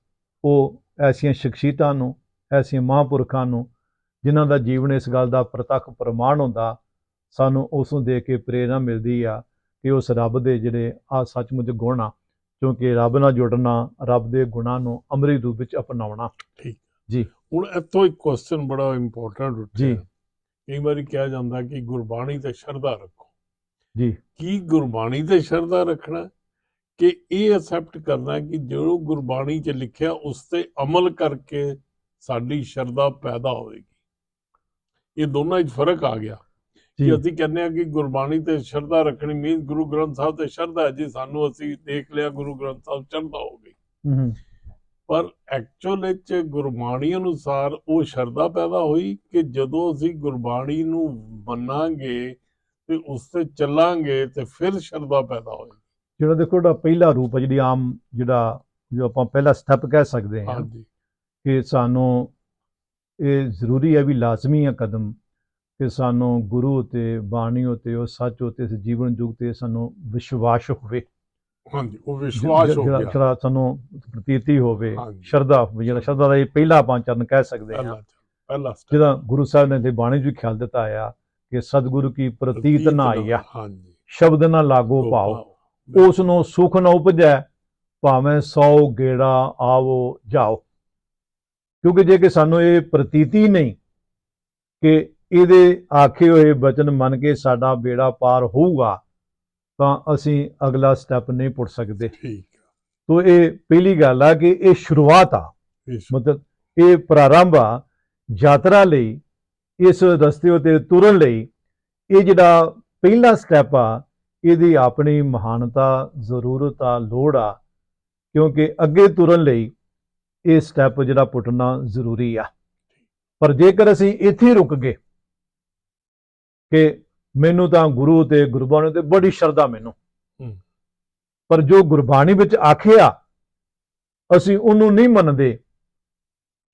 Speaker 2: ਉਹ ਐਸੀਆਂ ਸ਼ਖਸੀਅਤਾਂ ਨੂੰ ਐਸੀਆਂ ਮਹਾਂਪੁਰਖਾਂ ਨੂੰ ਜਿਨ੍ਹਾਂ ਦਾ ਜੀਵਨ ਇਸ ਗੱਲ ਦਾ ਪ੍ਰਤੱਖ ਪ੍ਰਮਾਣ ਹੁੰਦਾ ਸਾਨੂੰ ਉਸ ਨੂੰ ਦੇਖ ਕੇ ਪ੍ਰੇਰਣਾ ਮਿਲਦੀ ਆ ਕਿ ਉਸ ਰੱਬ ਦੇ ਜਿਹੜੇ ਆ ਸੱਚਮੁੱਚ ਗੁਣ ਆ ਕਿਉਂਕਿ ਰੱਬ ਨਾਲ ਜੁੜਨਾ ਰੱਬ ਦੇ ਗੁਣਾਂ ਨੂੰ ਅਮਰੀ ਰੂਪ ਵਿੱਚ ਅਪਣਾਉਣਾ।
Speaker 1: ਹੁਣ ਇੱਥੋਂ ਇੱਕ ਕੁਐਸਚਨ ਬੜਾ ਇੰਪੋਰਟੈਂਟ ਉੱਠਿਆ।
Speaker 2: ਜੀ।
Speaker 1: ਕਈ ਵਾਰੀ ਕਿਹਾ ਜਾਂਦਾ ਕਿ ਗੁਰਬਾਣੀ ਤੇ ਸ਼ਰਧਾ ਰੱਖੋ।
Speaker 2: ਜੀ।
Speaker 1: ਕੀ ਗੁਰਬਾਣੀ ਤੇ ਸ਼ਰਧਾ ਰੱਖਣਾ? ਕਿ ਇਹ ਅਸੈਪਟ ਕਰਨਾ ਕਿ ਜੋ ਗੁਰਬਾਣੀ 'ਚ ਲਿਖਿਆ ਉਸ ਤੇ ਅਮਲ ਕਰਕੇ ਸਾਡੀ ਸ਼ਰਧਾ ਪੈਦਾ ਹੋਏਗੀ ਇਹ ਦੋਨਾਂ 'ਚ ਫ਼ਰਕ ਆ ਗਿਆ ਕਿ ਅਸੀਂ ਕਹਿੰਦੇ ਆ ਕਿ ਗੁਰਬਾਣੀ ਤੇ ਸ਼ਰਧਾ ਰੱਖਣੀ ਮੀਨਸ ਗੁਰੂ ਗ੍ਰੰਥ ਸਾਹਿਬ ਤੇ ਸ਼ਰਧਾ ਹੈ। ਜੀ ਸਾਨੂੰ ਅਸੀਂ ਦੇਖ ਲਿਆ ਗੁਰੂ ਗ੍ਰੰਥ ਸਾਹਿਬ ਸ਼ਰਧਾ ਹੋ ਗਈ
Speaker 2: ਹੂੰ ਹੂੰ।
Speaker 1: ਪਰ ਐਕਚੁਅਲ ਵਿੱਚ ਗੁਰਬਾਣੀ ਅਨੁਸਾਰ ਉਹ ਸ਼ਰਧਾ ਪੈਦਾ ਹੋਈ ਕਿ ਜਦੋਂ ਅਸੀਂ ਗੁਰਬਾਣੀ ਨੂੰ ਮੰਨਾਂਗੇ ਤੇ ਉਸ ਤੇ ਚੱਲਾਂਗੇ ਤੇ ਫਿਰ ਸ਼ਰਧਾ ਪੈਦਾ ਹੋਏਗੀ।
Speaker 2: ਜਿਹੜਾ ਦੇਖੋ ਜਿਹੜਾ ਪਹਿਲਾ ਰੂਪ ਆ ਜਿਹੜੀ ਆਮ ਜਿਹੜਾ ਜੋ ਆਪਾਂ ਪਹਿਲਾ ਸਟੈਪ ਕਹਿ ਸਕਦੇ ਹਾਂ।
Speaker 1: ਹਾਂਜੀ।
Speaker 2: ਕਿ ਸਾਨੂੰ ਇਹ ਜ਼ਰੂਰੀ ਹੈ ਵੀ ਲਾਜ਼ਮੀ ਹੈ ਕਦਮ ਕਿ ਸਾਨੂੰ ਗੁਰੂ ਉਤੇ ਬਾਣੀ ਉਤੇ ਉਹ ਸੱਚ ਉਤੇ ਇਸ ਜੀਵਨ ਯੁਗ ਤੇ ਸਾਨੂੰ ਵਿਸ਼ਵਾਸ ਹੋਵੇ।
Speaker 1: ਹਾਂਜੀ ਉਹ ਵਿਸ਼ਵਾਸ ਹੋ
Speaker 2: ਜਿਹੜਾ-
Speaker 1: ਗਿਆ।
Speaker 2: ਜਿਹੜਾ ਸਾਨੂੰ ਪ੍ਰਤੀਤੀ ਹੋਵੇ। ਸ਼ਰਧਾ ਜਿਹੜਾ ਸ਼ਰਧਾ ਦਾ ਇਹ ਪਹਿਲਾ ਆਪਾਂ ਚਰਨ ਕਹਿ ਸਕਦੇ ਹਾਂ।
Speaker 1: ਪਹਿਲਾ
Speaker 2: ਜਿਹਦਾ ਗੁਰੂ ਸਾਹਿਬ ਨੇ ਤੇ ਬਾਣੀ 'ਚ ਵੀ ਖਿਆਲ ਦਿੱਤਾ ਆ ਕਿ ਸਤਿਗੁਰੂ ਕੀ ਪ੍ਰਤੀਤ ਨਾ ਆਈਆ।
Speaker 1: ਹਾਂਜੀ।
Speaker 2: ਸ਼ਬਦ ਨਾ ਲਾਗੋ ਪਾਓ। ਉਸ ਨੂੰ ਸੁਖ ਨਾ ਉਪਜੈ ਭਾਵੇਂ ਸੌ ਗੇੜਾ ਆਵੋ ਜਾਓ। ਕਿਉਂਕਿ ਜੇ ਕਿ ਸਾਨੂੰ ਇਹ ਪ੍ਰਤੀਤੀ ਨਹੀਂ ਕਿ ਇਹਦੇ ਆਖੇ ਹੋਏ ਬਚਨ ਮੰਨ ਕੇ ਸਾਡਾ ਬੇੜਾ ਪਾਰ ਹੋਊਗਾ ਤਾਂ ਅਸੀਂ ਅਗਲਾ ਸਟੈਪ ਨਹੀਂ ਪੁੱਟ ਸਕਦੇ।
Speaker 1: ਠੀਕ
Speaker 2: ਤੋ ਇਹ ਪਹਿਲੀ ਗੱਲ ਆ ਕਿ ਇਹ ਸ਼ੁਰੂਆਤ ਆ। ਮਤਲਬ ਇਹ ਪ੍ਰਾਰੰਭ ਆ ਯਾਤਰਾ ਲਈ ਇਸ ਰਸਤੇ ਉਤੇ ਤੁਰਨ ਲਈ। ਇਹ ਜਿਹੜਾ ਪਹਿਲਾ ਸਟੈਪ ਆ ਇਹਦੀ ਆਪਣੀ ਮਹਾਨਤਾ ਜ਼ਰੂਰਤ ਆ ਲੋੜ ਆ। ਕਿਉਂਕਿ ਅੱਗੇ ਤੁਰਨ ਲਈ ਇਹ ਸਟੈਪ ਜਿਹੜਾ ਪੁੱਟਣਾ ਜ਼ਰੂਰੀ ਆ ਪਰ ਜੇਕਰ ਅਸੀਂ ਇੱਥੇ ਰੁਕ ਗਏ ਕਿ ਮੈਨੂੰ ਤਾਂ ਗੁਰੂ ਤੇ ਗੁਰਬਾਣੀ ਤੇ ਬੜੀ ਸ਼ਰਧਾ ਮੈਨੂੰ। ਪਰ ਜੋ ਗੁਰਬਾਣੀ ਵਿੱਚ ਆਖਿਆ ਅਸੀਂ ਉਹਨੂੰ ਨਹੀਂ ਮੰਨਦੇ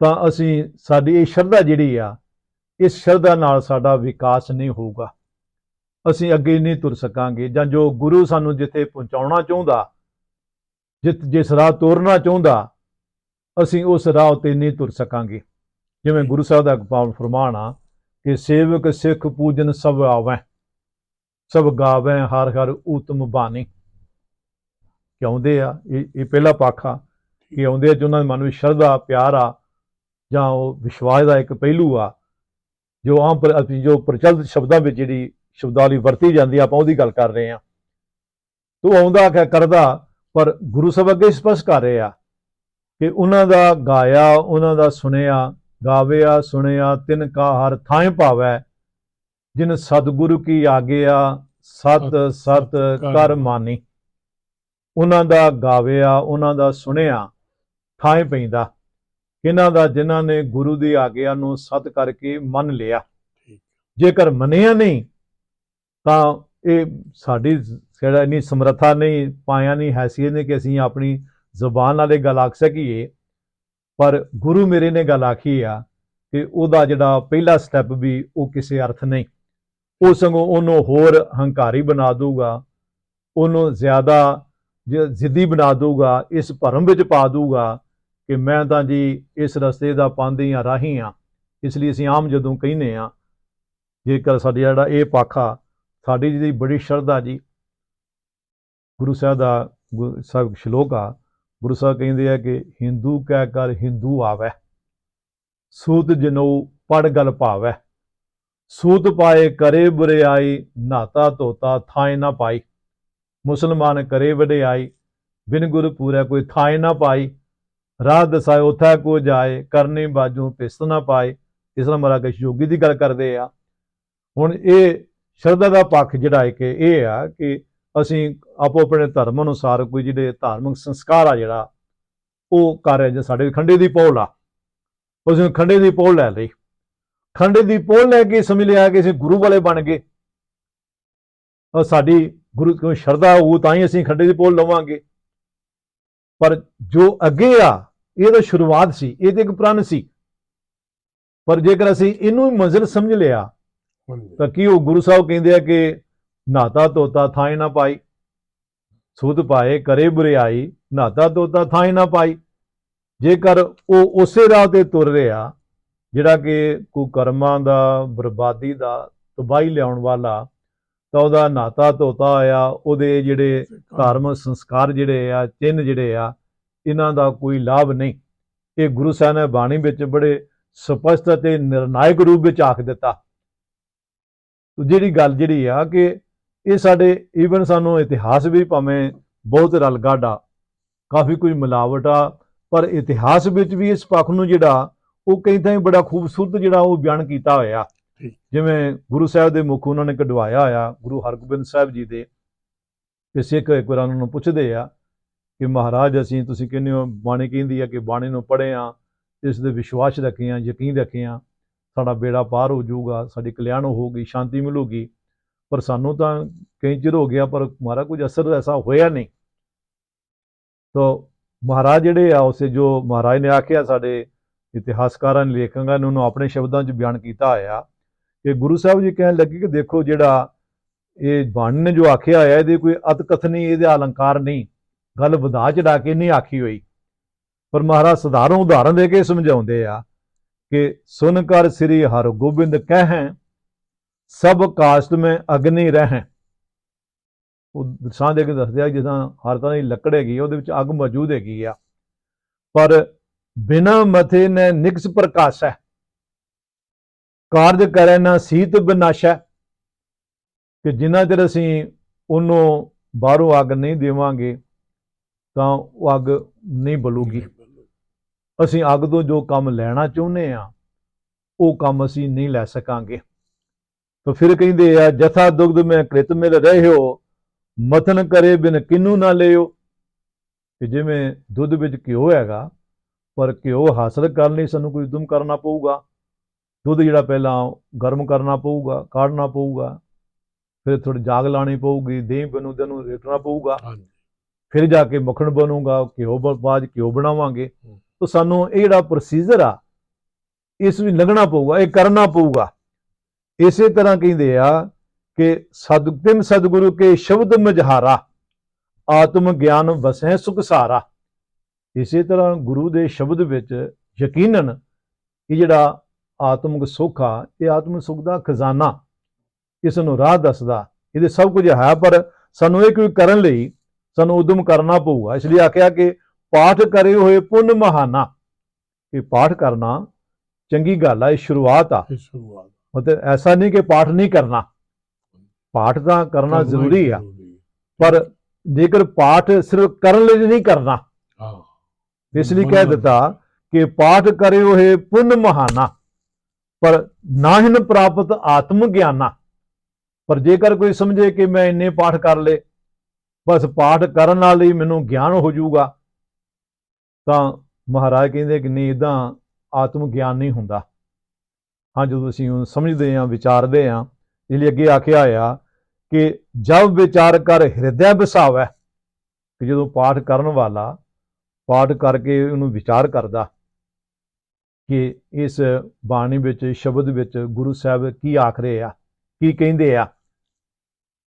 Speaker 2: ਤਾਂ ਅਸੀਂ ਸਾਡੀ ਇਹ ਸ਼ਰਧਾ ਜਿਹੜੀ ਆ ਇਸ ਸ਼ਰਧਾ ਨਾਲ ਸਾਡਾ ਵਿਕਾਸ ਨਹੀਂ ਹੋਊਗਾ ਅਸੀਂ ਅੱਗੇ ਨਹੀਂ ਤੁਰ ਸਕਾਂਗੇ ਜਾਂ ਜੋ ਗੁਰੂ ਸਾਨੂੰ ਜਿੱਥੇ ਪਹੁੰਚਾਉਣਾ ਚਾਹੁੰਦਾ ਜਿਤ ਜਿਸ ਰਾਹ ਤੋਰਨਾ ਚਾਹੁੰਦਾ ਅਸੀਂ ਉਸ ਰਾਹ ਉਤੇ ਨਹੀਂ ਤੁਰ ਸਕਾਂਗੇ। ਜਿਵੇਂ ਗੁਰੂ ਸਾਹਿਬ ਦਾ ਪਾਵਨ ਫਰਮਾਨ ਆ ਕਿ ਸੇਵਕ ਸਿੱਖ ਪੂਜਨ ਸਭ ਆਵੈ, ਸਭ ਗਾਵੈ, ਹਰ ਹਰ ਉਤਮ ਬਾਣੀ। ਕਿ ਆਉਂਦੇ ਆ, ਇਹ ਇਹ ਪਹਿਲਾ ਪੱਖ ਆ ਕਿ ਆਉਂਦੇ ਆ ਕਿ ਉਹਨਾਂ ਦੇ ਮਨ ਵਿੱਚ ਸ਼ਰਧਾ, ਪਿਆਰ ਆ, ਜਾਂ ਉਹ ਵਿਸ਼ਵਾਸ ਦਾ ਇੱਕ ਪਹਿਲੂ ਆ, ਜੋ ਆਮ ਪਰ ਜੋ ਪ੍ਰਚਲਿਤ ਸ਼ਬਦਾਂ ਵਿੱਚ ਜਿਹੜੀ ਸ਼ਬਦਾਵਲੀ ਵਰਤੀ ਜਾਂਦੀ ਆ, ਆਪਾਂ ਉਹਦੀ ਗੱਲ ਕਰ ਰਹੇ ਆ। ਤੂੰ ਆਉਂਦਾ ਕਿ ਕਰਦਾ, ਪਰ ਗੁਰੂ ਸਾਹਿਬ ਅੱਗੇ ਸਪਸ਼ਟ ਕਰ ਰਹੇ ਆ ਕਿ ਉਹਨਾਂ ਦਾ ਗਾਇਆ ਉਹਨਾਂ ਦਾ ਸੁਣਿਆ ਗਾਵਿਆ ਸੁਣਿਆ ਤਿਨ ਕਾ ਹਰ ਥਾਂ ਭਾਵੈ। ਜਿਨ ਸਤਿਗੁਰੂ ਕੀ ਆਗਿਆ ਸਤ ਸਤ ਕਰ ਮਾਨੀ। ਉਹਨਾਂ ਦਾ ਗਾਵਿਆ ਉਹਨਾਂ ਦਾ ਸੁਣਿਆ ਥਾਂ ਪੈਂਦਾ। ਇਹਨਾਂ ਦਾ ਜਿਨ੍ਹਾਂ ਨੇ ਗੁਰੂ ਦੀ ਆਗਿਆ ਨੂੰ ਸਤ ਕਰਕੇ ਮੰਨ ਲਿਆ। ਜੇਕਰ ਮੰਨਿਆ ਨਹੀਂ ਤਾਂ ਇਹ ਸਾਡੀ ਜਿਹੜਾ ਇੰਨੀ ਸਮਰੱਥਾ ਨਹੀਂ ਪਾਇਆ ਨਹੀਂ ਹੈਸੀਅਤ ਨਹੀਂ ਕਿ ਅਸੀਂ ਆਪਣੀ ਜ਼ੁਬਾਨ ਨਾਲ ਇਹ ਗੱਲ ਆਖ ਸਕੀਏ, ਪਰ ਗੁਰੂ ਮੇਰੇ ਨੇ ਗੱਲ ਆਖੀ ਆ ਕਿ ਉਹਦਾ ਜਿਹੜਾ ਪਹਿਲਾ ਸਟੈਪ ਵੀ ਉਹ ਕਿਸੇ ਅਰਥ ਨਹੀਂ। ਉਹ ਸਗੋਂ ਉਹਨੂੰ ਹੋਰ ਹੰਕਾਰੀ ਬਣਾ ਦਊਗਾ, ਉਹਨੂੰ ਜ਼ਿਆਦਾ ਜ- ਜ਼ਿੱਦੀ ਬਣਾ ਦਊਗਾ, ਇਸ ਭਰਮ ਵਿੱਚ ਪਾ ਦਊਗਾ ਕਿ ਮੈਂ ਤਾਂ ਜੀ ਇਸ ਰਸਤੇ ਦਾ ਪਾਂਦੀ ਆ ਰਾਹੀ ਆ, ਇਸ ਲਈ ਅਸੀਂ ਆਮ ਜਦੋਂ ਕਹਿੰਦੇ ਆ, ਜੇਕਰ ਸਾਡੀ ਜਿਹੜਾ ਇਹ ਪਾਖਾ ਸਾਡੀ ਜਿਹੜੀ ਬੜੀ ਸ਼ਰਧਾ ਜੀ, ਗੁਰੂ ਸਾਹਿਬ ਦਾ ਗੁਰੂ ਸਾਹਿਬ ਸ਼ਲੋਕ ਆ ਗੁਰੂ ਸਾਹਿਬ ਕਹਿੰਦੇ ਆ ਕਿ ਹਿੰਦੂ ਕਹਿ ਕਰ ਹਿੰਦੂ ਆਵੈ, ਸੂਤ ਜਨੋ ਪੜ ਗਲ ਭਾਵੈ, ਸੂਤ ਪਾਏ ਕਰੇ ਬੁਰਿਆਈ, ਨਾਤਾ ਧੋਤਾ ਥਾਏ ਨਾ ਪਾਈ, ਮੁਸਲਮਾਨ ਕਰੇ ਵਡਿਆਈ, ਬਿਨ ਗੁਰ ਪੂਰੈ ਕੋਈ ਥਾਏ ਨਾ ਪਾਈ, ਰਾਹ ਦਸਾਏ ਉਥੈ ਕੋ ਜਾਏ, ਕਰਨੀ ਬਾਜੂ ਪਿਸਤ ਨਾ ਪਾਏ, ਇਸ ਨਾਲ ਮਹਾਰਾਜ ਕਸ਼ ਯੋਗੀ ਦੀ ਗੱਲ ਕਰਦੇ ਆ। ਹੁਣ ਇਹ ਸ਼ਰਧਾ ਦਾ ਪੱਖ ਜਿਹੜਾ ਹੈ ਕਿ ਇਹ ਆ ਕਿ ਅਸੀਂ ਆਪੋ ਆਪਣੇ ਧਰਮ ਅਨੁਸਾਰ ਕੋਈ ਜਿਹੜੇ ਧਾਰਮਿਕ ਸੰਸਕਾਰ ਆ ਜਿਹੜਾ ਉਹ ਕਰ ਰਹੇ ਜੇ ਸਾਡੇ ਖੰਡੇ ਦੀ ਪੌਲ ਆ। ਉਸ ਨੂੰ ਖੰਡੇ ਦੀ ਪੌਲ ਲੈ ਲਈ। ਖੰਡੇ ਦੀ ਪੌਲ ਲੈ ਕੇ ਸਮਝ ਲਿਆ ਕਿ ਅਸੀਂ ਗੁਰੂ ਵਾਲੇ ਬਣ ਗਏ। ਔਰ ਸਾਡੀ ਗੁਰੂ ਕੋਲ ਸ਼ਰਧਾ ਹੋਊ ਤਾਂ ਹੀ ਅਸੀਂ ਖੰਡੇ ਦੀ ਪੌਲ ਲਵਾਂਗੇ। ਪਰ ਜੋ ਅੱਗੇ ਆ ਇਹ ਤਾਂ ਸ਼ੁਰੂਆਤ ਸੀ ਇਹ ਤੇ ਇੱਕ ਪ੍ਰਣ ਸੀ। ਪਰ ਜੇਕਰ ਅਸੀਂ ਇਹਨੂੰ ਮੰਜ਼ਿਲ ਸਮਝ ਲਿਆ ਤਾਂ ਕੀ ਉਹ ਗੁਰੂ ਸਾਹਿਬ ਕਹਿੰਦੇ ਆ ਕਿ ਨਾਤਾ ਤੋਤਾ ਥਾਂ ਨਾ ਪਾਈ। ਸੁਧ ਪਾਏ ਕਰੇ ਬੁਰਿਆਈ, ਨਾਤਾ ਤੋਤਾ ਥਾਂ ਨਾ ਪਾਈ। ਜੇਕਰ ਉਹ ਉਸੇ ਰਾਹ ਤੇ ਤੁਰ ਰਿਹਾ, ਜਿਹੜਾ ਕਿ ਕੋ ਕਰਮਾਂ ਦਾ, ਬਰਬਾਦੀ ਦਾ ਤਬਾਹੀ ਲਿਆਉਣ ਵਾਲਾ, ਤਾਂ ਉਹਦਾ ਨਾਤਾ ਤੋਤਾ ਆ ਉਹਦੇ ਜਿਹੜੇ ਧਾਰਮਿਕ ਸੰਸਕਾਰ ਜਿਹੜੇ ਆ ਚਿੰਨ੍ਹ ਜਿਹੜੇ ਆ, ਇਹਨਾਂ ਦਾ ਕੋਈ ਲਾਭ ਨਹੀਂ। ਇਹ ਗੁਰੂ ਸਾਹਿਬ ਨੇ ਬਾਣੀ ਵਿੱਚ ਬੜੇ ਸਪਸ਼ਟ ਅਤੇ ਨਿਰਣਾਇਕ ਰੂਪ ਵਿੱਚ ਆਖ ਦਿੱਤਾ। ਜਿਹੜੀ ਗੱਲ ਜਿਹੜੀ ਆ ਕਿ ਇਹ ਸਾਡੇ ਈਵਨ ਸਾਨੂੰ ਇਤਿਹਾਸ ਵੀ ਭਾਵੇਂ ਬਹੁਤ ਰਲਗੱਡ ਆ ਕਾਫੀ ਕੁਝ ਮਿਲਾਵਟ ਆ ਪਰ ਇਤਿਹਾਸ ਵਿੱਚ ਵੀ ਇਸ ਪੱਖ ਨੂੰ ਜਿਹੜਾ ਉਹ ਕਈ ਥਾਂ ਬੜਾ ਖੂਬਸੂਰਤ ਜਿਹੜਾ ਉਹ ਬਿਆਨ ਕੀਤਾ ਹੋਇਆ। ਜਿਵੇਂ ਗੁਰੂ ਸਾਹਿਬ ਦੇ ਮੁਖ ਉਹਨਾਂ ਨੇ ਕਢਵਾਇਆ ਹੋਇਆ ਗੁਰੂ ਹਰਗੋਬਿੰਦ ਸਾਹਿਬ ਜੀ ਦੇ। ਕਿ ਸਿੱਖ ਇੱਕ ਵਾਰ ਉਹਨਾਂ ਨੂੰ ਪੁੱਛਦੇ ਆ ਕਿ ਮਹਾਰਾਜ ਅਸੀਂ ਤੁਸੀਂ ਕਹਿੰਦੇ ਹੋ ਬਾਣੀ ਕਹਿੰਦੀ ਆ ਕਿ ਬਾਣੀ ਨੂੰ ਪੜ੍ਹੇ ਆ ਇਸ ਦੇ ਵਿਸ਼ਵਾਸ ਰੱਖੇ ਆ ਯਕੀਨ ਰੱਖੇ ਆ ਸਾਡਾ ਬੇੜਾ ਪਾਰ ਹੋ ਜਾਊਗਾ ਸਾਡੀ ਕਲਿਆਣ ਹੋਊਗੀ ਸ਼ਾਂਤੀ ਮਿਲੂਗੀ। ਪਰ ਸਾਨੂੰ ਤਾਂ ਕਈ ਚਿਰ ਹੋ ਗਿਆ, ਪਰ ਮਹਾਰਾਜ ਕੁਝ ਅਸਰ ਐਸਾ ਹੋਇਆ ਨਹੀਂ। ਤੋ ਮਹਾਰਾਜ ਜਿਹੜੇ ਆ, ਉਸੇ ਜੋ ਮਹਾਰਾਜ ਨੇ ਆਖਿਆ, ਸਾਡੇ ਇਤਿਹਾਸਕਾਰਾਂ ਨੇ, ਲੇਖਕਾਂ ਨੇ, ਉਹਨੂੰ ਆਪਣੇ ਸ਼ਬਦਾਂ 'ਚ ਬਿਆਨ ਕੀਤਾ ਹੋਇਆ ਕਿ ਗੁਰੂ ਸਾਹਿਬ ਜੀ ਕਹਿਣ ਲੱਗੇ ਕਿ ਦੇਖੋ ਜਿਹੜਾ ਇਹ ਬਾਣੀ ਨੇ ਜੋ ਆਖਿਆ ਹੋਇਆ, ਇਹਦੇ ਕੋਈ ਅਤਕਥ ਨਹੀਂ, ਇਹਦੇ ਅਲੰਕਾਰ ਨਹੀਂ। ਗੱਲ ਵਧਾ ਚੜਾ ਕੇ ਨਹੀਂ ਆਖੀ ਹੋਈ। ਪਰ ਮਹਾਰਾਜ ਸਧਾਰਨ ਉਦਾਹਰਨ ਦੇ ਕੇ ਸਮਝਾਉਂਦੇ ਆ ਕਿ, ਸੁਨ ਕਰ ਸ੍ਰੀ ਹਰ ਗੋਬਿੰਦ ਕਹਿ ਸਭ ਕਾਸ਼ਤ ਮੈਂ ਅਗਨੀ ਰਹਿ। ਉਹ ਦਰਸਾਂ ਦੇ ਕੇ ਦੱਸਦੇ ਆ ਜਿੱਦਾਂ ਹਰ ਤਰ੍ਹਾਂ ਦੀ ਲੱਕੜ ਹੈਗੀ ਆ, ਉਹਦੇ ਵਿੱਚ ਅੱਗ ਮੌਜੂਦ ਹੈਗੀ ਆ। ਪਰ ਬਿਨਾ ਮਥੇ ਨੇ ਨਿਕਸ ਪ੍ਰਕਾਸ਼ ਹੈ। ਕਾਰਜ ਕਰੇ ਨਾ ਸੀਤ ਬਿਨਾਸ਼ੈ ਕਿ ਜਿੰਨਾ ਚਿਰ ਅਸੀਂ ਉਹਨੂੰ ਬਾਹਰੋਂ ਅੱਗ ਨਹੀਂ ਦੇਵਾਂਗੇ ਤਾਂ ਉਹ ਅੱਗ ਨਹੀਂ ਬਲੂਗੀ। ਅਸੀਂ ਅੱਗ ਤੋਂ ਜੋ ਕੰਮ ਲੈਣਾ ਚਾਹੁੰਦੇ ਆ ਉਹ ਕੰਮ ਅਸੀਂ ਨਹੀਂ ਲੈ ਸਕਾਂਗੇ। ਤਾਂ ਫਿਰ ਕਹਿੰਦੇ ਆ ਜਥਾ ਦੁਗਧ ਮੈਂ ਕ੍ਰਿਤ ਮਿਲ ਰਹਿਓ ਮਥਨ ਕਰੇ ਬਿਨ ਕਿੰਨੂ ਨਾ ਲਿਓ। ਕਿ ਜਿਵੇਂ ਦੁੱਧ ਵਿੱਚ ਘਿਓ ਹੈਗਾ ਪਰ ਘਿਓ ਹਾਸਲ ਕਰਨ ਲਈ ਸਾਨੂੰ ਕੋਈ ਉਦਮ ਕਰਨਾ ਪਊਗਾ। ਦੁੱਧ ਜਿਹੜਾ ਪਹਿਲਾਂ ਗਰਮ ਕਰਨਾ ਪਊਗਾ ਕਾੜਨਾ ਪਊਗਾ ਫਿਰ ਥੋੜੀ ਜਾਗ ਲਾਣੀ ਪਊਗੀ ਦਹੀਂ ਬਣੂ ਦੇ ਨੂੰ ਰੇਟਣਾ ਪਊਗਾ।
Speaker 1: ਹਾਂਜੀ।
Speaker 2: ਫਿਰ ਜਾ ਕੇ ਮੱਖਣ ਬਣੂਗਾ ਘਿਓ ਬਾਅਦ ਘਿਓ ਬਣਾਵਾਂਗੇ। ਤਾਂ ਸਾਨੂੰ ਇਹ ਜਿਹੜਾ ਪ੍ਰੋਸੀਜਰ ਆ ਇਸ ਵਿੱਚ ਲੱਗਣਾ ਪਊਗਾ ਇਹ ਕਰਨਾ ਪਊਗਾ। ਇਸੇ ਤਰ੍ਹਾਂ ਕਹਿੰਦੇ ਆ ਕਿ ਸਤਿਗੁਰ ਸਤਿਗੁਰੂ ਕੇ ਸ਼ਬਦ ਮਝਾਰਾ, ਆਤਮ ਗਿਆਨ ਵਸੈ ਸੁਖ ਸਾਰਾ। ਇਸੇ ਤਰ੍ਹਾਂ ਗੁਰੂ ਦੇ ਸ਼ਬਦ ਵਿੱਚ ਯਕੀਨਨ ਕਿ ਜਿਹੜਾ ਆਤਮਿਕ ਸੁੱਖ ਆ, ਇਹ ਆਤਮਿਕ ਸੁੱਖ ਦਾ ਖਜ਼ਾਨਾ ਇਸ ਨੂੰ ਰਾਹ ਦੱਸਦਾ। ਇਹਦੇ ਸਭ ਕੁਝ ਹੈ, ਪਰ ਸਾਨੂੰ ਇਹ ਕੋਈ ਕਰਨ ਲਈ ਸਾਨੂੰ ਉਦਮ ਕਰਨਾ ਪਊਗਾ। ਇਸ ਲਈ ਆਖਿਆ ਕਿ ਪਾਠ ਕਰੇ ਹੋਏ ਪੁੰਨ ਮਹਾਨਾ। ਇਹ ਪਾਠ ਕਰਨਾ ਚੰਗੀ ਗੱਲ ਆ, ਇਹ ਸ਼ੁਰੂਆਤ ਆ।
Speaker 1: ਇਹ ਸ਼ੁਰੂਆਤ।
Speaker 2: ਮਤਲਬ ਐਸਾ ਨਹੀਂ ਕਿ ਪਾਠ ਨਹੀਂ ਕਰਨਾ। ਪਾਠ ਤਾਂ ਕਰਨਾ
Speaker 1: ਹੀ
Speaker 2: ਜ਼ਰੂਰੀ ਆ।
Speaker 1: ਹੈ।
Speaker 2: ਪਰ ਜੇਕਰ ਪਾਠ ਸਿਰਫ ਕਰਨ ਲਈ ਨਹੀਂ ਕਰਨਾ
Speaker 1: ਹਾਂ।
Speaker 2: ਇਸ ਲਈ ਕਹਿ ਦਿੱਤਾ ਕਿ ਪਾਠ ਕਰੇ ਹੋਏ ਪੁੰਨ ਮਹਾਨਾ। ਪਰ ਨਾਹਿਨ ਪ੍ਰਾਪਤ ਆਤਮ ਗਿਆਨਾ। ਪਰ ਜੇਕਰ ਕੋਈ ਸਮਝੇ ਕਿ ਮੈਂ ਇੰਨੇ ਪਾਠ ਕਰ ਲੇ ਬਸ ਪਾਠ ਕਰਨ ਨਾਲ ਹੀ ਮੈਨੂੰ ਗਿਆਨ ਹੋ ਜਾਊਗਾ ਤਾਂ ਮਹਾਰਾਜ ਕਹਿੰਦੇ ਕਿ ਨਹੀਂ ਇਦਾਂ ਆਤਮ ਗਿਆਨ ਨਹੀਂ ਹੁੰਦਾ। ਹਾਂ, ਜਦੋਂ ਅਸੀਂ ਉਹਨੂੰ ਸਮਝਦੇ ਹਾਂ, ਵਿਚਾਰਦੇ ਹਾਂ ਇਸ ਲਈ ਅੱਗੇ ਆਖਿਆ ਆ ਕਿ ਜਬ ਵਿਚਾਰ ਕਰ ਹਿਰਦੈ ਬਸਾਵੈ, ਕਿ ਜਦੋਂ ਪਾਠ ਕਰਨ ਵਾਲਾ ਪਾਠ ਕਰਕੇ ਉਹਨੂੰ ਵਿਚਾਰ ਕਰਦਾ ਕਿ ਇਸ ਬਾਣੀ ਵਿੱਚ, ਸ਼ਬਦ ਵਿੱਚ ਗੁਰੂ ਸਾਹਿਬ ਕੀ ਆਖ ਰਹੇ ਆ, ਕੀ ਕਹਿੰਦੇ ਆ,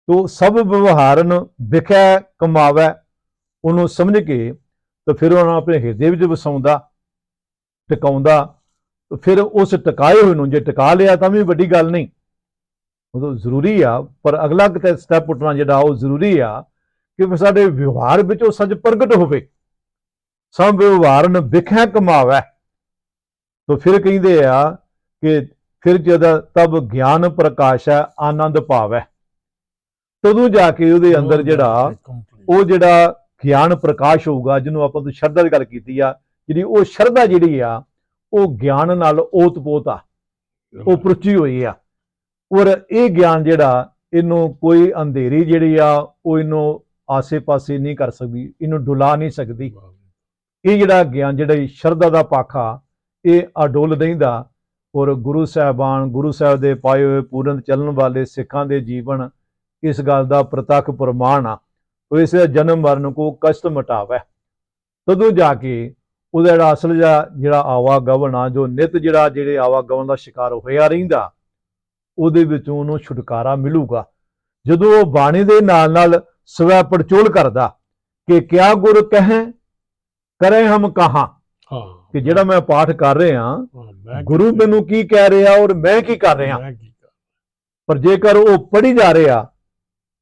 Speaker 2: ਤੋ ਸਭ ਵਿਵਹਾਰਨ ਵਿਖੈ ਕਮਾਵੈ, ਉਹਨੂੰ ਸਮਝ ਕੇ ਤਾਂ ਫਿਰ ਉਹਨਾਂ ਆਪਣੇ ਹਿਰਦੇ ਵਿੱਚ ਵਸਾਉਂਦਾ, ਟਿਕਾਉਂਦਾ ਫਿਰ ਉਸ ਟਿਕਾਏ ਹੋਏ ਨੂੰ ਜੇ ਟਿਕਾ ਲਿਆ ਤਾਂ ਵੀ ਵੱਡੀ ਗੱਲ ਨਹੀਂ। ਉਦੋਂ ਜ਼ਰੂਰੀ ਆ ਪਰ ਅਗਲਾ ਕਿਤੇ ਸਟੈਪ ਪੁੱਟਣਾ ਜਿਹੜਾ ਉਹ ਜ਼ਰੂਰੀ ਆ ਕਿ ਸਾਡੇ ਵਿਵਹਾਰ ਵਿੱਚ ਉਹ ਸੱਚ ਪ੍ਰਗਟ ਹੋਵੇ। ਸਭ ਵਿਵਹਾਰਨ ਵਿਖਿਆ ਕਮਾਵੇ। ਤਾਂ ਫਿਰ ਕਹਿੰਦੇ ਆ ਕਿ ਫਿਰ ਜਦ ਤਬ ਗਿਆਨ ਪ੍ਰਕਾਸ਼ ਹੈ ਆਨੰਦ ਭਾਵੈ ਤਦੋਂ ਜਾ ਕੇ ਉਹਦੇ ਅੰਦਰ ਜਿਹੜਾ ਉਹ ਜਿਹੜਾ ਗਿਆਨ ਪ੍ਰਕਾਸ਼ ਹੋਊਗਾ ਜਿਹਨੂੰ ਆਪਾਂ ਤੋਂ ਸ਼ਰਧਾ ਦੀ ਗੱਲ ਕੀਤੀ ਆ ਜਿਹੜੀ ਉਹ ਸ਼ਰਧਾ ਜਿਹੜੀ ਆ ਉਹ ਗਿਆਨ ਨਾਲ ਓਤਪੋਤ ਆ। ਉਹ ਪਰਚੀ ਹੋਈ ਆ। ਔਰ ਇਹ ਗਿਆਨ ਜਿਹੜਾ ਇਹਨੂੰ ਕੋਈ ਅੰਧੇਰੀ ਜਿਹੜੀ ਆ ਉਹ ਇਹਨੂੰ ਆਸੇ-ਪਾਸੇ ਨਹੀਂ ਕਰ ਸਕਦੀ ਇਹਨੂੰ ਡੁਲਾ ਨਹੀਂ ਸਕਦੀ। ਇਹ ਜਿਹੜਾ ਗਿਆਨ ਜਿਹੜਾ ਸ਼ਰਧਾ ਦਾ ਪਾਖਾ ਇਹ ਅਡੋਲ ਰਹਿੰਦਾ ਔਰ ਗੁਰੂ ਸਾਹਿਬਾਨ ਗੁਰੂ ਸਾਹਿਬ ਦੇ ਪਾਏ ਹੋਏ ਪੂਰਨ ਚੱਲਣ ਵਾਲੇ ਸਿੱਖਾਂ ਦੇ ਜੀਵਨ ਇਸ ਗੱਲ ਦਾ ਪ੍ਰਤੱਖ ਪ੍ਰਮਾਣ ਆ। ਉਹ ਇਸ ਜਨਮ ਮਰਨ ਕੋ ਕਸ਼ਟ ਮਟਾਵੇ। ਤਦੋਂ ਜਾ ਕੇ ਉਹਦਾ ਜਿਹੜਾ ਅਸਲ ਜਿਹੜਾ ਜਿਹੜਾ ਆਵਾਗਮਨ ਆ ਜੋ ਨਿਤ ਜਿਹੜਾ ਜਿਹੜੇ ਆਵਾਗਮਨ ਦਾ ਸ਼ਿਕਾਰ ਹੋਇਆ ਰਹਿੰਦਾ ਉਹਦੇ ਵਿੱਚੋਂ ਉਹਨੂੰ ਛੁਟਕਾਰਾ ਮਿਲੂਗਾ। ਜਦੋਂ ਉਹ ਬਾਣੀ ਦੇ ਨਾਲ ਨਾਲ ਸਵੈ ਪੜਚੋਲ ਕਰਦਾ ਕਿ ਕਿਆ ਗੁਰ ਕਹੇ ਕਰੇ ਹਮ ਕਹਾ?
Speaker 1: ਹਾਂ।
Speaker 2: ਕਿ ਜਿਹੜਾ ਮੈਂ ਪਾਠ ਕਰ ਰਿਹਾ ਗੁਰੂ ਮੈਨੂੰ ਕੀ ਕਹਿ ਰਿਹਾ ਔਰ ਮੈਂ ਕੀ ਕਰ ਰਿਹਾ? ਪਰ ਜੇਕਰ ਉਹ ਪੜ੍ਹੀ ਜਾ ਰਿਹਾ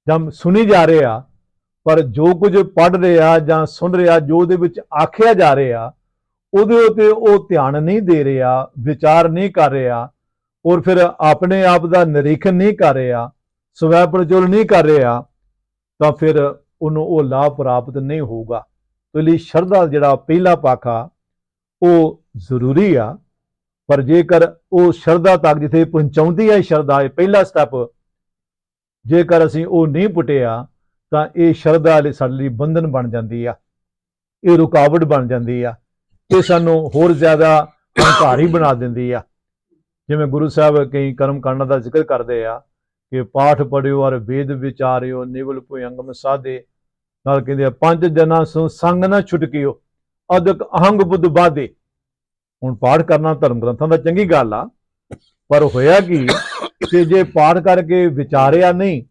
Speaker 2: ਜਾਂ ਸੁਣੀ ਜਾ ਰਿਹਾ ਪਰ ਜੋ ਕੁਝ ਪੜ੍ਹ ਰਿਹਾ ਜਾਂ ਸੁਣ ਰਿਹਾ, ਜੋ ਉਹਦੇ ਵਿੱਚ ਆਖਿਆ ਜਾ ਰਿਹਾ, ਉਹਦੇ ਉਤੇ ਉਹ ਧਿਆਨ ਨਹੀਂ ਦੇ ਰਿਹਾ, ਵਿਚਾਰ ਨਹੀਂ ਕਰ ਰਿਹਾ ਔਰ ਫਿਰ ਆਪਣੇ ਆਪ ਦਾ ਨਿਰੀਖਣ ਨਹੀਂ ਕਰ ਰਿਹਾ, ਸਵੈ ਪ੍ਰਚੁਲ ਨਹੀਂ ਕਰ ਰਿਹਾ, ਤਾਂ ਫਿਰ ਉਹਨੂੰ ਉਹ ਲਾਭ ਪ੍ਰਾਪਤ ਨਹੀਂ ਹੋਊਗਾ। ਤੇ ਲਈ ਸ਼ਰਧਾ ਜਿਹੜਾ ਪਹਿਲਾ ਪਾਖਾ, ਉਹ ਜ਼ਰੂਰੀ ਆ। ਪਰ ਜੇਕਰ ਉਹ ਸ਼ਰਧਾ ਤੱਕ ਜਿੱਥੇ ਪਹੁੰਚਾਉਂਦੀ ਹੈ ਸ਼ਰਧਾ, ਇਹ ਪਹਿਲਾ ਸਟੈਪ ਜੇਕਰ ਅਸੀਂ ਉਹ ਨਹੀਂ ਪੁੱਟਿਆ ਤਾਂ ਇਹ ਸ਼ਰਧਾ ਲਈ ਸਾਡੇ ਲਈ ਬੰਧਨ ਬਣ ਜਾਂਦੀ ਆ। ਇਹ ਰੁਕਾਵਟ ਬਣ ਜਾਂਦੀ ਆ। ਇਹ ਸਾਨੂੰ ਹੋਰ ਜ਼ਿਆਦਾ ਹੰਕਾਰੀ ਬਣਾ ਦਿੰਦੀ ਆ। ਜਿਵੇਂ ਗੁਰੂ ਸਾਹਿਬ ਕਈ ਕਰਮ ਕਾਂਡਾਂ ਦਾ ਜ਼ਿਕਰ ਕਰਦੇ ਆ ਕਿ ਪਾਠ ਪੜਿਓ ਔਰ ਵੇਦ ਵਿਚਾਰਿਓ, ਨਿਵਲ ਭੁਯੰਗਮ ਸਾਧੇ। ਨਾਲ ਕਹਿੰਦੇ ਆ, ਪੰਜ ਜਨਾਂ ਸੋ ਸੰਗ ਨਾ ਛੁਟਕਿਓ, ਅਦਕ ਅਹੰਗ ਬੁੱਧ ਬਾਧੇ। ਹੁਣ ਪਾਠ ਕਰਨਾ ਧਰਮ ਗ੍ਰੰਥਾਂ ਦਾ ਚੰਗੀ ਗੱਲ ਆ। ਪਰ ਹੋਇਆ ਕੀ ਕਿ ਜੇ ਪਾਠ ਕਰਕੇ ਵਿਚਾਰਿਆ ਨਹੀਂ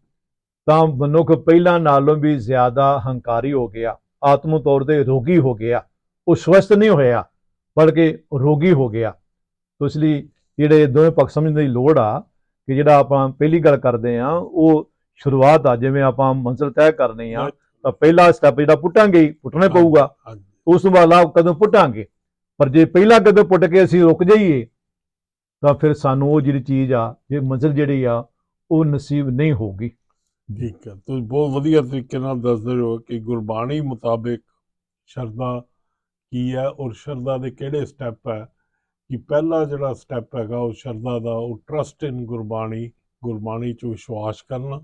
Speaker 2: ਤਾਂ ਮਨੁੱਖ ਪਹਿਲਾਂ ਨਾਲੋਂ ਵੀ ਜ਼ਿਆਦਾ ਹੰਕਾਰੀ ਹੋ ਗਿਆ ਆਤਮ ਤੌਰ ਤੇ ਰੋਗੀ ਹੋ ਗਿਆ ਉਹ ਸਵਸਥ ਨਹੀਂ ਹੋਇਆ ਬਲਕਿ ਰੋਗੀ ਹੋ ਗਿਆ। ਤੋ ਇਸ ਲਈ ਜਿਹੜੇ ਦੋਵੇਂ ਪੱਖ ਸਮਝਣ ਦੀ ਲੋੜ ਆ ਕਿ ਜਿਹੜਾ ਆਪਾਂ ਪਹਿਲੀ ਗੱਲ ਕਰਦੇ ਆ ਉਹ ਸ਼ੁਰੂਆਤ ਆ ਜਿਵੇਂ ਆਪਾਂ ਮੰਜ਼ਿਲ ਤੈਅ ਕਰਨੀ ਆ ਤਾਂ ਪਹਿਲਾ ਸਟੈਪ ਜਿਹੜਾ ਪੁੱਟਾਂਗੇ ਪੁੱਟਣਾ ਪਊਗਾ। ਉਸ ਤੋਂ ਬਾਅਦ ਲਾਭ ਕਦੋਂ ਪੁੱਟਾਂਗੇ? ਪਰ ਜੇ ਪਹਿਲਾਂ ਕਦੋਂ ਪੁੱਟ ਕੇ ਅਸੀਂ ਰੁਕ ਜਾਈਏ ਤਾਂ ਫਿਰ ਸਾਨੂੰ ਉਹ ਜਿਹੜੀ ਚੀਜ਼ ਆ ਜੇ ਮੰਜ਼ਿਲ ਜਿਹੜੀ ਆ ਉਹ ਨਸੀਬ ਨਹੀਂ ਹੋਊਗੀ।
Speaker 1: ਠੀਕ ਹੈ। ਤੁਸੀਂ ਬਹੁਤ ਵਧੀਆ ਤਰੀਕੇ ਨਾਲ ਦੱਸਦੇ ਹੋ ਕਿ ਗੁਰਬਾਣੀ ਮੁਤਾਬਿਕ ਸ਼ਰਧਾ ਕੀ ਹੈ ਔਰ ਸ਼ਰਧਾ ਦੇ ਕਿਹੜੇ ਸਟੈਪ ਹੈ ਕਿ ਪਹਿਲਾ ਜਿਹੜਾ ਸਟੈਪ ਹੈਗਾ ਉਹ ਸ਼ਰਧਾ ਦਾ, ਉਹ ਟਰਸਟ ਇਨ ਗੁਰਬਾਣੀ ਗੁਰਬਾਣੀ 'ਚ ਵਿਸ਼ਵਾਸ ਕਰਨਾ।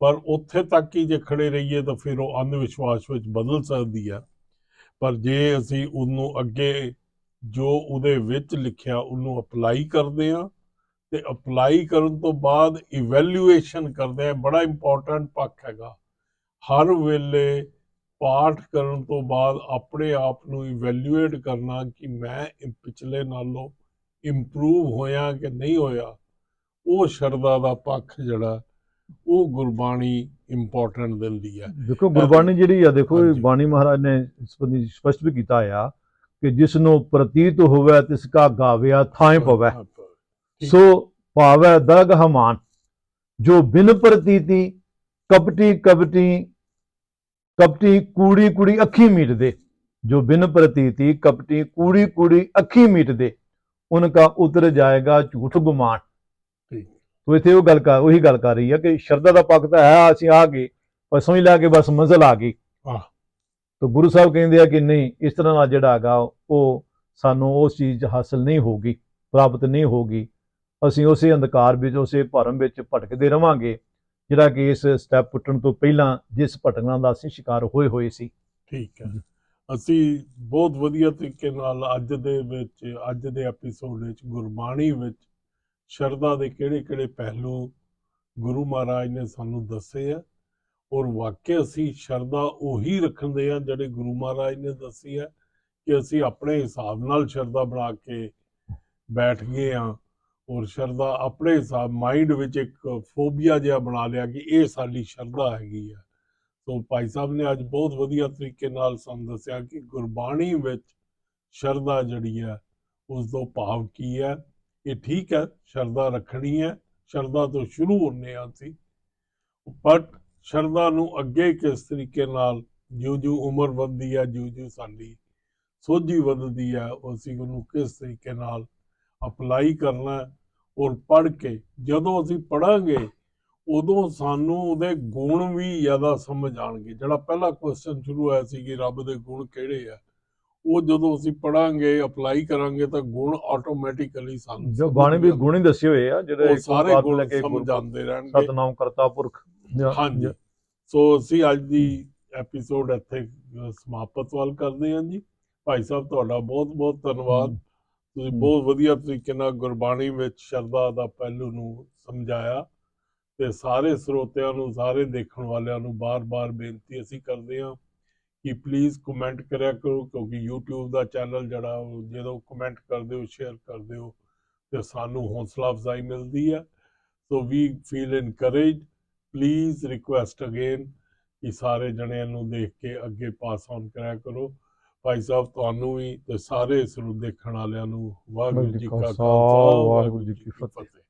Speaker 1: ਪਰ ਉੱਥੇ ਤੱਕ ਹੀ ਜੇ ਖੜੇ ਰਹੀਏ ਤਾਂ ਫਿਰ ਉਹ ਅੰਧ ਵਿਸ਼ਵਾਸ ਵਿੱਚ ਬਦਲ ਸਕਦੀ ਹੈ। ਪਰ ਜੇ ਅਸੀਂ ਉਹਨੂੰ ਅੱਗੇ ਜੋ ਉਹਦੇ ਵਿੱਚ ਲਿਖਿਆ ਉਹਨੂੰ ਅਪਲਾਈ ਕਰਦੇ ਹਾਂ ਤੇ ਅਪਲਾਈ ਕਰਨ ਤੋਂ ਬਾਅਦ ਇਵੈਲੂਏਸ਼ਨ ਕਰਦੇ ਆ ਬੜਾ ਇੰਪੋਰਟੈਂਟ ਪੱਖ ਹੈਗਾ ਹਰ ਵੇਲੇ ਪਾਠ ਕਰਨ ਤੋਂ ਬਾਅਦ ਆਪਣੇ ਆਪ ਨੂੰ ਇਵੈਲੂਏਟ ਕਰਨਾ ਕਿ ਮੈਂ ਪਿਛਲੇ ਨਾਲੋਂ ਇੰਪਰੂਵ ਹੋਇਆ ਕਿ ਨਹੀਂ ਹੋਇਆ ਉਹ ਸ਼ਰਧਾ ਦਾ ਪੱਖ ਜਿਹੜਾ ਉਹ ਗੁਰਬਾਣੀ ਇੰਪੋਰਟੈਂਟ ਦਿੰਦੀ ਹੈ
Speaker 2: ਦੇਖੋ ਗੁਰਬਾਣੀ ਜਿਹੜੀ ਆ ਦੇਖੋ। ਬਾਣੀ ਮਹਾਰਾਜ ਨੇ ਇਸ ਬੰਦੀ ਸਪਸ਼ਟ ਵੀ ਕੀਤਾ ਆ ਕਿ ਜਿਸ ਨੂੰ ਪ੍ਰਤੀਤ ਹੋਵੇ ਤਿਸ ਕਾ ਗਾਵਿਆ ਥਾਂ ਪਵੈ। ਸੋ ਭਾਵੈ ਦਰਗ ਹਮਾਨ ਜੋ ਬਿਨ ਪ੍ਰਤੀਤੀ ਕਪਟੀ ਕਪਟੀ ਕਪਟੀ ਕੂੜੀ ਕੂੜੀ ਅੱਖੀ ਮੀਟ ਦੇ ਜੋ ਬਿਨ ਪ੍ਰਤੀਤੀ ਕਪਟੀ ਕੂੜੀ ਕੂੜੀ ਅੱਖੀ ਮੀਟ ਦੇ ਉਨਕਾ ਉਤਰ ਜਾਏਗਾ ਝੂਠ ਗੁਮਾਨ। ਤੋ ਇੱਥੇ ਉਹ ਗੱਲ ਕਰ ਉਹੀ ਗੱਲ ਕਰ ਰਹੀ ਹੈ ਕਿ ਸ਼ਰਧਾ ਦਾ ਪੱਖ ਤਾਂ ਹੈ ਅਸੀਂ ਆ ਗਏ ਪਰ ਸਮਝ ਲਿਆ ਕਿ ਬਸ ਮੰਜ਼ਲ ਆ ਗਈ
Speaker 1: ਆਹ।
Speaker 2: ਤੋ ਗੁਰੂ ਸਾਹਿਬ ਕਹਿੰਦੇ ਆ ਕਿ ਨਹੀਂ ਇਸ ਤਰ੍ਹਾਂ ਨਾਲ ਜਿਹੜਾ ਹੈਗਾ ਉਹ ਸਾਨੂੰ ਉਸ ਚੀਜ਼ ਹਾਸਲ ਨਹੀਂ ਹੋਗੀ ਪ੍ਰਾਪਤ ਨਹੀਂ ਹੋਗੀ ਅਸੀਂ ਉਸੇ ਅੰਧਕਾਰ ਵਿੱਚ, ਉਸੇ ਭਰਮ ਵਿੱਚ ਭਟਕਦੇ ਰਵਾਂਗੇ, ਜਿਹੜਾ ਕਿ ਇਸ ਸਟੈਪ ਪੁੱਟਣ ਤੋਂ ਪਹਿਲਾਂ ਜਿਸ ਭਟਕਣਾ ਦਾ ਅਸੀਂ ਸ਼ਿਕਾਰ ਹੋਏ ਹੋਏ ਸੀ।
Speaker 1: ਠੀਕ ਹੈ। ਅਸੀਂ ਬਹੁਤ ਵਧੀਆ ਤਰੀਕੇ ਨਾਲ ਅੱਜ ਦੇ ਵਿੱਚ, ਅੱਜ ਦੇ ਐਪੀਸੋਡ ਵਿੱਚ, ਗੁਰਬਾਣੀ ਵਿੱਚ ਸ਼ਰਧਾ ਦੇ ਕਿਹੜੇ-ਕਿਹੜੇ ਪਹਿਲੂ ਗੁਰੂ ਮਹਾਰਾਜ ਨੇ ਸਾਨੂੰ ਦੱਸੇ ਆ, ਔਰ ਵਾਕਿਆ ਅਸੀਂ ਸ਼ਰਧਾ ਉਹੀ ਰੱਖਦੇ ਆ ਜਿਹੜੇ ਗੁਰੂ ਮਹਾਰਾਜ ਨੇ ਦੱਸੀ ਹੈ ਕਿ ਅਸੀਂ ਆਪਣੇ ਹਿਸਾਬ ਨਾਲ ਸ਼ਰਧਾ ਬਣਾ ਕੇ ਬੈਠ ਗਏ ਆ। ਔਰ ਸ਼ਰਧਾ ਆਪਣੇ ਹਿਸਾਬ ਮਾਈਂਡ ਵਿੱਚ ਇੱਕ ਫੋਬੀਆ ਜਿਹਾ ਬਣਾ ਲਿਆ ਕਿ ਇਹ ਸਾਡੀ ਸ਼ਰਧਾ ਹੈਗੀ ਆ। ਸੋ ਭਾਈ ਸਾਹਿਬ ਨੇ ਅੱਜ ਬਹੁਤ ਵਧੀਆ ਤਰੀਕੇ ਨਾਲ ਸਾਨੂੰ ਦੱਸਿਆ ਕਿ ਗੁਰਬਾਣੀ ਵਿੱਚ ਸ਼ਰਧਾ ਜਿਹੜੀ ਹੈ ਉਸ ਤੋਂ ਭਾਵ ਕੀ ਹੈ ਇਹ ਠੀਕ ਹੈ ਸ਼ਰਧਾ ਰੱਖਣੀ ਹੈ ਸ਼ਰਧਾ ਤੋਂ ਸ਼ੁਰੂ ਹੁੰਨੇ ਆ ਅਸੀਂ। ਬਟ ਸ਼ਰਧਾ ਨੂੰ ਅੱਗੇ ਕਿਸ ਤਰੀਕੇ ਨਾਲ ਜਿਉਂ ਜਿਉਂ ਉਮਰ ਵੱਧਦੀ ਹੈ ਜਿਉਂ ਜਿਉਂ ਸਾਡੀ ਸੋਝੀ ਵੱਧਦੀ ਹੈ ਉਹ ਅਸੀਂ ਉਹਨੂੰ ਕਿਸ ਤਰੀਕੇ ਨਾਲ ਅਪਲਾਈ ਕਰਨਾ ਔਰ ਪੜ੍ਹ ਕੇ ਜਦੋਂ ਅਸੀਂ ਪੜਾਂਗੇ ਉਦੋਂ ਸਾਨੂੰ ਉਹਦੇ ਗੁਣ ਵੀ ਜ਼ਿਆਦਾ ਸਮਝ ਆਣਗੇ ਜਿਹੜਾ ਪਹਿਲਾ ਕੁਐਸਚਨ ਸ਼ੁਰੂ ਹੋਇਆ ਸੀ ਕਿ ਰੱਬ ਦੇ ਗੁਣ ਕਿਹੜੇ ਆ ਉਹ ਜਦੋਂ ਅਸੀਂ ਪੜਾਂਗੇ ਅਪਲਾਈ ਕਰਾਂਗੇ ਤਾਂ ਗੁਣ ਆਟੋਮੈਟਿਕਲੀ ਸਾਨੂੰ
Speaker 2: ਜੋ ਬਾਣੀ ਵੀ। ਗੁਣ ਹੀ ਦੱਸੇ ਹੋਏ ਆ ਜਿਹੜੇ
Speaker 1: ਸਾਰੇ ਗੁਣ ਸਮਝ ਆਉਂਦੇ ਰਹਿਣਗੇ।
Speaker 2: ਸਤਨਾਮ ਕਰਤਾ ਪੁਰਖ।
Speaker 1: ਹਾਂਜੀ। ਸੋ ਅਸੀਂ ਅੱਜ ਦੀ ਐਪੀਸੋਡ ਇੱਥੇ ਸਮਾਪਤ ਵੱਲ ਕਰਦੇ ਹਾਂ ਜੀ। ਭਾਈ ਸਾਹਿਬ ਤੁਹਾਡਾ ਬਹੁਤ ਬਹੁਤ ਧੰਨਵਾਦ ਤੁਸੀਂ। ਬਹੁਤ ਵਧੀਆ ਤਰੀਕੇ ਨਾਲ ਗੁਰਬਾਣੀ ਵਿੱਚ ਸ਼ਰਧਾ ਦਾ ਪਹਿਲੂ ਨੂੰ ਸਮਝਾਇਆ ਤੇ ਸਾਰੇ ਸਰੋਤਿਆਂ ਨੂੰ ਸਾਰੇ ਦੇਖਣ ਵਾਲਿਆਂ ਨੂੰ ਬਾਰ-ਬਾਰ ਬੇਨਤੀ ਅਸੀਂ ਕਰਦੇ ਹਾਂ ਕਿ ਪਲੀਜ਼ ਕਮੈਂਟ ਕਰਿਆ ਕਰੋ ਕਿਉਂਕਿ YouTube ਦਾ ਚੈਨਲ ਜਿਹੜਾ ਜਦੋਂ ਕਮੈਂਟ ਕਰਦੇ ਹੋ ਸ਼ੇਅਰ ਕਰਦੇ ਹੋ ਤੇ ਸਾਨੂੰ ਹੌਸਲਾ ਅਫਜ਼ਾਈ ਮਿਲਦੀ ਹੈ। So we feel encourage please request again ਕਿ ਸਾਰੇ ਜਣਿਆਂ ਨੂੰ ਦੇਖ ਕੇ ਅੱਗੇ ਪਾਸ ਔਨ ਕਰਿਆ ਕਰੋ। ਭਾਈ ਸਾਹਿਬ ਤੁਹਾਨੂੰ ਵੀ ਤੇ ਸਾਰੇ ਇਸ ਨੂੰ ਦੇਖਣ ਵਾਲਿਆਂ ਨੂੰ ਵਾਹਿਗੁਰੂ ਜੀ ਕਾ ਖਾਲਸਾ ਵਾਹਿਗੁਰੂ ਜੀ ਕੀ ਫਤਿਹ।